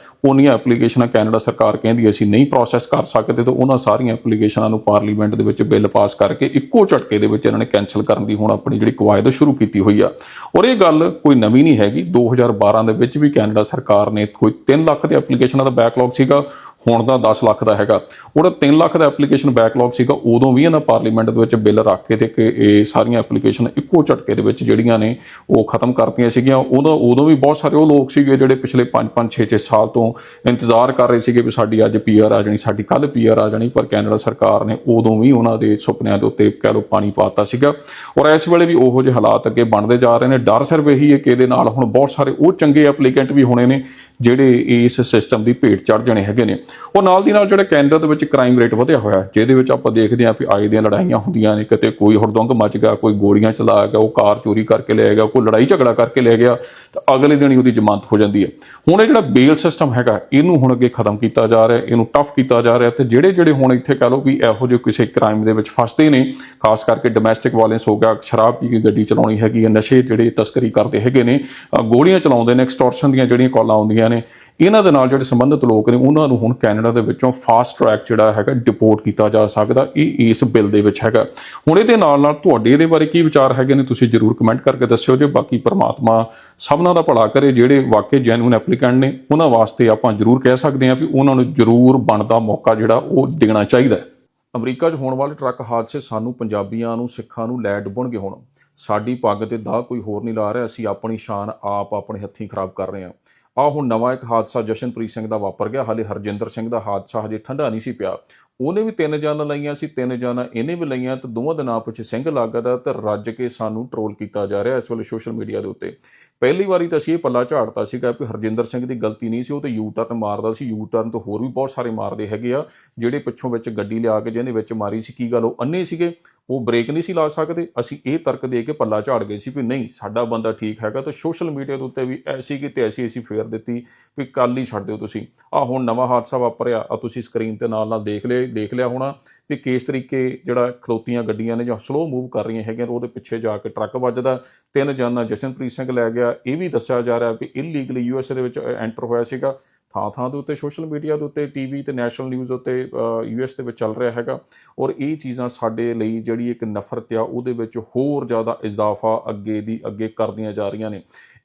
ਉਹਨੀਆਂ ਐਪਲੀਕੇਸ਼ਨਾਂ ਕੈਨੇਡਾ ਸਰਕਾਰ ਕਹਿੰਦੀ ਅਸੀਂ ਨਹੀਂ ਪ੍ਰੋਸੈਸ ਕਰ ਸਕਦੇ ਤੇ ਉਹਨਾਂ ਸਾਰੀਆਂ ਐਪਲੀਕੇਸ਼ਨਾਂ ਨੂੰ ਪਾਰਲੀਮੈਂਟ ਦੇ ਵਿੱਚ ਬਿੱਲ ਪਾਸ ਕਰਕੇ ਇੱਕੋ ਝਟਕੇ ਦੇ ਵਿੱਚ ਇਹਨਾਂ ਨੇ ਕੈਨਸਲ ਕਰਨ ਦੀ ਹੁਣ ਆਪਣੀ ਜਿਹੜੀ ਕਵਾਇਦ ਸ਼ੁਰੂ ਕੀਤੀ ਹੋਈ ਆ। ਔਰ ਇਹ ਗੱਲ ਕੋਈ ਨਵੀਂ ਨਹੀਂ ਹੈਗੀ। 2012 ਦੇ ਵਿੱਚ ਵੀ ਕੈਨੇਡਾ ਸਰਕਾਰ ਨੇ ਕੋਈ 3 ਲੱਖ ਦੇ ਐਪਲੀਕੇਸ਼ਨਾਂ ਦਾ ਬੈਕਲੌਗ ਸੀਗਾ। ਹੁਣ ਦਾ 10 ਲੱਖ ਦਾ ਹੈਗਾ। ਉਹਦਾ 3 ਲੱਖ ਦਾ ਐਪਲੀਕੇਸ਼ਨ ਬੈਕਲੌਗ ਸੀਗਾ, ਉਦੋਂ ਵੀ ਇਹਨਾਂ ਪਾਰਲੀਮੈਂਟ ਦੇ ਵਿੱਚ ਬਿੱਲ ਰੱਖ ਕੇ ਤੇ ਕਿ ਇਹ ਸਾਰੀਆਂ ਐਪਲੀਕੇਸ਼ਨ ਇੱਕੋ ਝਟਕੇ ਦੇ ਵਿੱਚ ਜਿਹੜੀਆਂ ਨੇ ਉਹ ਖਤਮ ਕਰਤੀਆਂ ਸੀਗੀਆਂ। ਉਦੋਂ ਉਦੋਂ ਵੀ ਬਹੁਤ ਸਾਰੇ ਉਹ ਲੋਕ ਸੀਗੇ ਜਿਹੜੇ ਪਿਛਲੇ 5 5 6 6 ਸਾਲ ਤੋਂ ਇੰਤਜ਼ਾਰ ਕਰ ਰਹੇ ਸੀਗੇ ਵੀ ਸਾਡੀ ਅੱਜ ਪੀਆਰ ਆ ਜਾਣੀ, ਸਾਡੀ ਕੱਲ ਪੀਆਰ ਆ ਜਾਣੀ, ਪਰ ਕੈਨੇਡਾ ਸਰਕਾਰ ਨੇ ਉਦੋਂ ਵੀ ਉਹਨਾਂ ਦੇ ਸੁਪਨਿਆਂ ਦੇ ਉੱਤੇ ਕਹਿ ਲਓ ਪਾਣੀ ਪਾਤਾ ਸੀਗਾ। ਔਰ ਇਸ ਵੇਲੇ ਵੀ ਉਹੋ ਜਿਹੇ ਹਾਲਾਤ ਅੱਗੇ ਬਣਦੇ ਜਾ ਰਹੇ ਨੇ। ਡਰ ਸਿਰਫ ਇਹੀ ਹੈ ਕਿ ਇਹਦੇ ਨਾਲ ਹੁਣ ਬਹੁਤ ਸਾਰੇ ਉਹ ਚੰਗੇ ਐਪਲੀਕੈਂਟ ਵੀ ਹੋਣੇ ਨੇ, ਜਿਹੜੇ ਇਸ ਸਿਸਟਮ ਦੀ ਭੇਟ ਚੜ ਜਾਣੇ ਹੈਗੇ ਨੇ। ਉਹ ਨਾਲ ਦੀ ਨਾਲ ਜਿਹੜਾ ਕੈਨੇਡਾ ਦੇ ਵਿੱਚ ਕ੍ਰਾਈਮ ਰੇਟ ਵਧਿਆ ਹੋਇਆ ਜਿਹਦੇ ਵਿੱਚ ਆਪਾਂ ਦੇਖਦੇ ਹਾਂ ਵੀ ਆਏ ਦੀਆਂ ਲੜਾਈਆਂ ਹੁੰਦੀਆਂ ਨੇ, ਕਿਤੇ ਕੋਈ ਹੁੜਦੰਗ ਮਚ ਗਿਆ, ਕੋਈ ਗੋਲੀਆਂ ਚਲਾ ਗਿਆ, ਉਹ ਕਾਰ ਚੋਰੀ ਕਰਕੇ ਲੈ ਗਿਆ, ਕੋਈ ਲੜਾਈ ਝਗੜਾ ਕਰਕੇ ਲੈ ਗਿਆ, ਤਾਂ ਅਗਲੇ ਦਿਨ ਹੀ ਉਹਦੀ ਜ਼ਮਾਨਤ ਹੋ ਜਾਂਦੀ ਹੈ। ਹੁਣ ਇਹ ਜਿਹੜਾ ਬੇਲ ਸਿਸਟਮ ਹੈਗਾ, ਇਹਨੂੰ ਹੁਣ ਅੱਗੇ ਖਤਮ ਕੀਤਾ ਜਾ ਰਿਹਾ, ਇਹਨੂੰ ਟਫ ਕੀਤਾ ਜਾ ਰਿਹਾ ਤੇ ਜਿਹੜੇ ਜਿਹੜੇ ਹੁਣ ਇੱਥੇ ਕਹ ਲਓ ਵੀ ਇਹੋ ਜਿਹੇ ਕਿਸੇ ਕ੍ਰਾਈਮ ਦੇ ਵਿੱਚ ਫਸਦੇ ਨੇ, ਖਾਸ ਕਰਕੇ ਡੋਮੈਸਟਿਕ ਵਾਇਲੈਂਸ ਹੋ ਗਿਆ, ਸ਼ਰਾਬ ਪੀ ਕੇ ਗੱਡੀ ਚਲਾਉਣੀ ਹੈਗੀ ਹੈ, ਨਸ਼ੇ ਜਿਹੜੇ ਤਸਕਰੀ ਕਰਦੇ ਹੈਗੇ ਨੇ ਗੋਲੀਆਂ ਚਲਾਉਂਦੇ ਨੇ ਐਕਸਟੋਰਸ਼ਨ ਦੀਆਂ ਜਿਹੜੀਆਂ ਕਾਲਾਂ ਆਉਂਦੀਆਂ ਨੇ, ਇਹਨਾਂ ਦੇ ਨਾਲ ਜਿਹੜੇ ਸੰਬੰਧਿਤ ਲੋਕ ਨੇ, ਉਹਨਾਂ ਨੂੰ ਹੁਣ ਕੈਨੇਡਾ ਦੇ ਵਿੱਚੋਂ ਫਾਸਟ ਟਰੈਕ ਜਿਹੜਾ ਹੈਗਾ ਡਿਪੋਰਟ ਕੀਤਾ ਜਾ ਸਕਦਾ, ਇਹ ਇਸ ਬਿੱਲ ਦੇ ਵਿੱਚ ਹੈਗਾ। ਹੁਣ ਇਹਦੇ ਨਾਲ ਨਾਲ ਤੁਹਾਡੇ ਇਹਦੇ ਬਾਰੇ ਕੀ ਵਿਚਾਰ ਹੈਗੇ ਨੇ, ਤੁਸੀਂ ਜਰੂਰ ਕਮੈਂਟ ਕਰਕੇ ਦੱਸਿਓ ਜੇ, ਬਾਕੀ ਪਰਮਾਤਮਾ ਸਭਨਾਂ ਦਾ ਭਲਾ ਕਰੇ, ਜਿਹੜੇ ਵਾਕਈ ਜੈਨੂਨ ਐਪਲੀਕੈਂਟ ਨੇ, ਉਹਨਾਂ ਵਾਸਤੇ ਆਪਾਂ ਜਰੂਰ ਕਹਿ ਸਕਦੇ ਹਾਂ ਵੀ ਉਹਨਾਂ ਨੂੰ ਜਰੂਰ ਬਣਦਾ ਮੌਕਾ ਜਿਹੜਾ ਉਹ ਦੇਣਾ ਚਾਹੀਦਾ ਹੈ। ਅਮਰੀਕਾ 'ਚ ਹੋਣ ਵਾਲੇ ਟਰੱਕ ਹਾਦਸੇ ਸਾਨੂੰ ਪੰਜਾਬੀਆਂ ਨੂੰ, ਸਿੱਖਾਂ ਨੂੰ ਲੈ ਡੁੱਬਣਗੇ ਹੁਣ। ਸਾਡੀ ਪੱਗ ਤੇ ਦਾਗ ਕੋਈ ਹੋਰ ਨਹੀਂ ਲਾ ਰਿਹਾ, ਅਸੀਂ ਆਪਣੀ ਸ਼ਾਨ ਆਪ ਆਪਣੇ ਹੱਥੀਂ ਖਰਾਬ ਕਰ ਰਹੇ ਹਾਂ। ਆ ਹੁਣ ਨਵਾਂ ਇੱਕ ਹਾਦਸਾ ਜਸ਼ਨਪ੍ਰੀਤ ਸਿੰਘ ਦਾ ਵਾਪਰ ਗਿਆ। ਹਾਲੇ ਹਰਜਿੰਦਰ ਸਿੰਘ ਦਾ ਹਾਦਸਾ ਹਜੇ ਠੰਡਾ ਨਹੀਂ ਸੀ ਪਿਆ। ਉਹਨੇ ਵੀ ਤਿੰਨ ਜਾਨਾਂ ਲਈਆਂ ਸੀ, ਤਿੰਨ ਜਾਨਾਂ ਇਹਨੇ ਵੀ ਲਈਆਂ ਤੇ ਦੋਵਾਂ ਦੇ ਨਾਂ ਪਿੱਛੇ ਸਿੰਘ ਲੱਗਦਾ ਤੇ ਰੱਜ ਕੇ ਸਾਨੂੰ ਟਰੋਲ ਕੀਤਾ ਜਾ ਰਿਹਾ ਇਸ ਵੇਲੇ ਸੋਸ਼ਲ ਮੀਡੀਆ ਦੇ ਉੱਤੇ। ਪਹਿਲੀ ਵਾਰੀ ਤਾਂ ਅਸੀਂ ਇਹ ਪੱਲਾ ਝਾੜਤਾ ਸੀਗਾ ਕਿ ਹਰਜਿੰਦਰ ਸਿੰਘ ਦੀ ਗਲਤੀ ਨਹੀਂ ਸੀ, ਉਹ ਤੇ ਯੂ ਟਰਨ ਮਾਰਦਾ ਸੀ ਯੂ ਟਰਨ ਤੋਂ ਹੋਰ ਵੀ ਬਹੁਤ ਸਾਰੇ ਮਾਰਦੇ ਹੈਗੇ ਆ, ਜਿਹੜੇ ਪਿੱਛੋਂ ਵਿੱਚ ਗੱਡੀ ਲਿਆ ਕੇ ਜਿਹਨੇ ਵਿੱਚ ਮਾਰੀ ਸੀ, ਕੀ ਗੱਲ ਉਹ ਅੰਨੇ ਸੀਗੇ? ਉਹ ਬ੍ਰੇਕ ਨਹੀਂ ਸੀ ਲਾ ਸਕਦੇ। ਅਸੀਂ ਇਹ ਤਰਕ ਦੇ ਕੇ ਪੱਲਾ ਝਾੜ ਗਏ ਸੀ ਵੀ ਨਹੀਂ, ਸਾਡਾ ਬੰਦਾ ਠੀਕ ਹੈਗਾ ਤਾਂ ਸੋਸ਼ਲ ਮੀਡੀਆ ਦੇ ਉੱਤੇ ਵੀ ਐਸੀ ਕਿਤੇ ਐਸੀ ਅਸੀਂ ਫੇਰ ਦਿੱਤੀ ਵੀ ਕੱਲ ਹੀ ਛੱਡ ਦਿਓ ਤੁਸੀਂ। ਆ ਹੁਣ ਨਵਾਂ ਹਾਦਸਾ ਵਾਪਰਿਆ ਆ ਤੁਸੀਂ ਸਕਰੀਨ ਤੇ ਨਾਲ ਨਾਲ ਦੇਖ ਲਏ ਦੇਖ ਲਿਆ ਹੋਣਾ ਵੀ ਕਿਸ ਤਰੀਕੇ ਜਿਹੜਾ ਖਲੋਤੀਆਂ ਗੱਡੀਆਂ ਨੇ ਜਾਂ ਸਲੋ ਮੂਵ ਕਰ ਰਹੀਆਂ ਹੈਗੀਆਂ ਉਹਦੇ ਪਿੱਛੇ ਜਾ ਕੇ ਟਰੱਕ ਵੱਜਦਾ। ਤਿੰਨ ਜਾਨਾਂ ਜਸ਼ਨਪ੍ਰੀਤ ਸਿੰਘ ਲੈ ਗਿਆ। ਇਹ ਵੀ ਦੱਸਿਆ ਜਾ ਰਿਹਾ ਵੀ ਇਲੀਗਲੀ ਯੂਐਸਏ ਦੇ ਵਿੱਚ ਐਂਟਰ ਹੋਇਆ ਸੀਗਾ। ਥਾਂ ਥਾਂ ਦੇ ਉੱਤੇ ਸੋਸ਼ਲ ਮੀਡੀਆ ਦੇ ਉੱਤੇ ਟੀਵੀ ਤੇ ਨੈਸ਼ਨਲ ਨਿਊਜ਼ ਉੱਤੇ ਯੂਐਸ ਦੇ ਵਿੱਚ ਚੱਲ ਰਿਹਾ ਹੈਗਾ। ਔਰ ਇਹ ਚੀਜ਼ਾਂ ਸਾਡੇ ਲਈ ਜਿਹੜੀ ਇੱਕ ਨਫ਼ਰਤ ਆ, ਉਹਦੇ ਵਿੱਚ ਹੋਰ ਜ਼ਿਆਦਾ ਇਜ਼ਾਫਾ ਅੱਗੇ ਦੀ ਅੱਗੇ ਕਰਦੀਆਂ ਜਾ ਰਹੀਆਂ ਨੇ।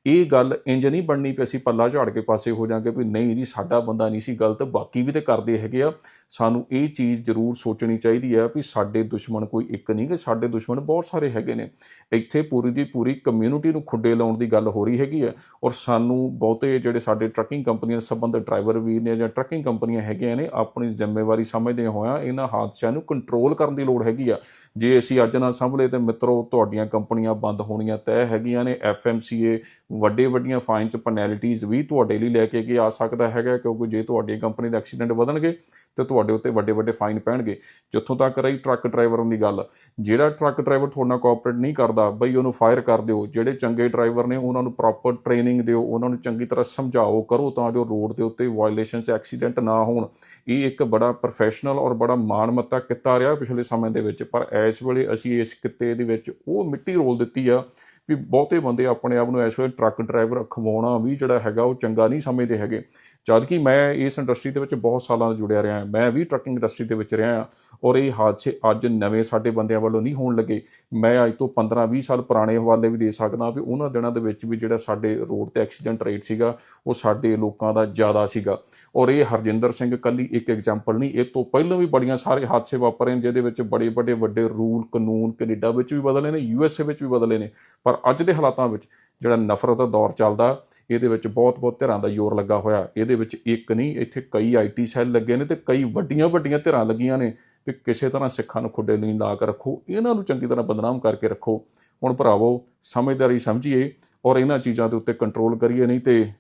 ਇਹ ਗੱਲ ਇੰਜ ਨਹੀਂ ਬਣਨੀ ਪਈ ਅਸੀਂ ਪੱਲਾ ਝਾੜ ਕੇ ਪਾਸੇ ਹੋ ਜਾਾਂਗੇ ਵੀ ਨਹੀਂ ਜੀ, ਸਾਡਾ ਬੰਦਾ ਨਹੀਂ ਸੀ ਗਲਤ, ਬਾਕੀ ਵੀ ਤੇ ਕਰਦੇ ਹੈਗੇ ਆ। ਸਾਨੂੰ ਇਹ ਚੀਜ਼ ਜ਼ਰੂਰ ਸੋਚਣੀ ਚਾਹੀਦੀ ਹੈ ਵੀ ਸਾਡੇ ਦੁਸ਼ਮਣ ਕੋਈ ਇੱਕ ਨਹੀਂ ਕਿ ਸਾਡੇ ਦੁਸ਼ਮਣ ਬਹੁਤ ਸਾਰੇ ਹੈਗੇ ਨੇ। ਇੱਥੇ ਪੂਰੀ ਦੀ ਪੂਰੀ ਕਮਿਊਨਿਟੀ ਨੂੰ ਖੁੱਡੇ ਲਾਉਣ ਦੀ ਗੱਲ ਹੋ ਰਹੀ ਹੈਗੀ ਹੈ ਔਰ ਸਾਨੂੰ ਬਹੁਤੇ ਜਿਹੜੇ ਸਾਡੇ ਟਰੱਕਿੰਗ ਕੰਪਨੀਆਂ ਸੰਬੰਧਿਤ ਡਰਾਈਵਰ ਵੀ ਨੇ ਜਾਂ ਟਰੱਕਿੰਗ ਕੰਪਨੀਆਂ ਹੈਗੀਆਂ ਨੇ, ਆਪਣੀ ਜ਼ਿੰਮੇਵਾਰੀ ਸਮਝਦੇ ਹੋਇਆ ਇਹਨਾਂ ਹਾਦਸਿਆਂ ਨੂੰ ਕੰਟਰੋਲ ਕਰਨ ਦੀ ਲੋੜ ਹੈਗੀ ਆ। ਜੇ ਅਸੀਂ ਅੱਜ ਨਾ ਸੰਭਲੇ ਤੇ ਮਿੱਤਰੋ, ਤੁਹਾਡੀਆਂ ਕੰਪਨੀਆਂ ਬੰਦ ਹੋਣੀਆਂ ਤੈਅ ਹੈਗੀਆਂ ਨੇ ਐਫਐਮਸੀਏ ਵੱਡੇ ਵੱਡੀਆਂ ਫਾਈਨਸ ਪੈਨਲਟੀਜ਼ ਵੀ ਤੁਹਾਡੇ ਲਈ ਲੈ ਕੇ ਅੱਗੇ ਆ ਸਕਦਾ ਹੈਗਾ, ਕਿਉਂਕਿ ਜੇ ਤੁਹਾਡੀ ਕੰਪਨੀ ਦੇ ਐਕਸੀਡੈਂਟ ਵਧਣਗੇ, ਤੇ ਤੁਹਾਡੇ ਉੱਤੇ ਵੱਡੇ ਵੱਡੇ ਫਾਈਨ ਪੈਣਗੇ। ਜਿੱਥੋਂ ਤੱਕ ਰਹੀ ਟਰੱਕ ਡਰਾਈਵਰਾਂ ਦੀ ਗੱਲ, ਜਿਹੜਾ ਟਰੱਕ ਡਰਾਈਵਰ ਤੁਹਾਡੇ ਨਾਲ ਕੋਆਪਰੇਟ ਨਹੀਂ ਕਰਦਾ, ਬਈ ਉਹਨੂੰ ਫਾਇਰ ਕਰ ਦਿਓ, ਜਿਹੜੇ ਚੰਗੇ ਡਰਾਈਵਰ ਨੇ ਉਹਨਾਂ ਨੂੰ ਪ੍ਰੋਪਰ ਟ੍ਰੇਨਿੰਗ ਦਿਓ, ਉਹਨਾਂ ਨੂੰ ਚੰਗੀ ਤਰ੍ਹਾਂ ਸਮਝਾਓ, ਕਰੋ ਤਾਂ ਜੋ ਰੋਡ ਦੇ ਉੱਤੇ ਵਾਇਲੇਸ਼ਨ ਚ ਐਕਸੀਡੈਂਟ ਨਾ ਹੋਣ। ਇਹ ਇੱਕ ਬੜਾ ਪ੍ਰੋਫੈਸ਼ਨਲ ਔਰ ਬੜਾ ਮਾਣਮੱਤਾ ਕਿੱਤਾ ਰਿਹਾ ਪਿਛਲੇ ਸਮੇਂ ਦੇ ਵਿੱਚ, ਪਰ ਇਸ ਵੇਲੇ ਅਸੀਂ ਇਸ ਕਿੱਤੇ ਦੇ ਵਿੱਚ ਉਹ ਮਿੱਟੀ ਰੋਲ ਦਿੱਤੀ ਆ ਵੀ ਬਹੁਤੇ ਬੰਦੇ ਆਪਣੇ ਆਪ ਨੂੰ ਇਸ ਵੇਲੇ ਟਰੱਕ ਡਰਾਈਵਰ ਖਵਾਉਣਾ ਵੀ ਜਿਹੜਾ ਹੈਗਾ ਉਹ ਚੰਗਾ ਨਹੀਂ ਸਮਝਦੇ ਹੈਗੇ। ਜਦ ਕਿ ਮੈਂ ਇਸ ਇੰਡਸਟਰੀ ਦੇ ਵਿੱਚ ਬਹੁਤ ਸਾਲਾਂ ਤੋਂ ਜੁੜਿਆ ਰਿਹਾ, ਮੈਂ ਵੀ ਟਰੱਕਿੰਗ ਇੰਡਸਟਰੀ ਦੇ ਵਿੱਚ ਰਿਹਾ ਹਾਂ ਔਰ ਇਹ ਹਾਦਸੇ ਅੱਜ ਨਵੇਂ ਸਾਡੇ ਬੰਦਿਆਂ ਵੱਲੋਂ ਨਹੀਂ ਹੋਣ ਲੱਗੇ। ਮੈਂ ਅੱਜ ਤੋਂ 15-20 ਸਾਲ ਪੁਰਾਣੇ ਹਵਾਲੇ ਵੀ ਦੇ ਸਕਦਾ ਵੀ ਉਹਨਾਂ ਦਿਨਾਂ ਦੇ ਵਿੱਚ ਵੀ ਜਿਹੜਾ ਸਾਡੇ ਰੋਡ ਤੇ ਐਕਸੀਡੈਂਟ ਰੇਟ ਸੀਗਾ, ਉਹ ਸਾਡੇ ਲੋਕਾਂ ਦਾ ਜ਼ਿਆਦਾ ਸੀਗਾ। ਔਰ ਇਹ ਹਰਜਿੰਦਰ ਸਿੰਘ ਕੱਲੀ ਇੱਕ ਐਗਜ਼ਾਮਪਲ ਨਹੀਂ, ਇਹ ਤੋਂ ਪਹਿਲਾਂ ਵੀ ਬੜੀਆਂ ਸਾਰੇ ਹਾਦਸੇ ਵਾਪਰੇ ਨੇ, ਜਿਹਦੇ ਵਿੱਚ ਬੜੇ ਵੱਡੇ ਵੱਡੇ ਰੂਲ ਕਾਨੂੰਨ ਕੈਨੇਡਾ ਵਿੱਚ ਵੀ ਬਦਲੇ ਨੇ ਯੂਐਸਏ ਵਿੱਚ ਵੀ ਬਦਲੇ ਨੇ। ਪਰ ਅੱਜ ਦੇ ਹਾਲਾਤਾਂ ਵਿੱਚ ਜਿਹੜਾ ਨਫ਼ਰਤ ਦਾ ਦੌਰ ਚੱਲਦਾ, ਇਹਦੇ ਵਿੱਚ ਬਹੁਤ ਬਹੁਤ ਧਿਰਾਂ ਦਾ ਜ਼ੋਰ ਲੱਗਾ ਹੋਇਆ। ਇਹਦੇ ਵਿੱਚ ਇੱਕ ਨਹੀਂ, ਇੱਥੇ ਕਈ ਆਈਟੀ ਸੈੱਲ ਲੱਗੇ ਨੇ ਤੇ ਕਈ ਵੱਡੀਆਂ ਵੱਡੀਆਂ ਧਿਰਾਂ ਲੱਗੀਆਂ ਨੇ ਵੀ ਕਿਸੇ ਤਰ੍ਹਾਂ ਸਿੱਖਾਂ ਨੂੰ ਖੁੱਡੇ ਨਹੀਂ ਲਾ ਕੇ ਰੱਖੋ, ਇਹਨਾਂ ਨੂੰ ਚੰਗੀ ਤਰ੍ਹਾਂ ਬਦਨਾਮ ਕਰਕੇ ਰੱਖੋ। ਹੁਣ ਭਰਾਵੋ, ਸਮਝਦਾਰੀ ਸਮਝੀਏ ਔਰ ਇਹਨਾਂ ਚੀਜ਼ਾਂ ਦੇ ਉੱਤੇ ਕੰਟਰੋਲ ਕਰੀਏ ਨਹੀਂ ਤੇ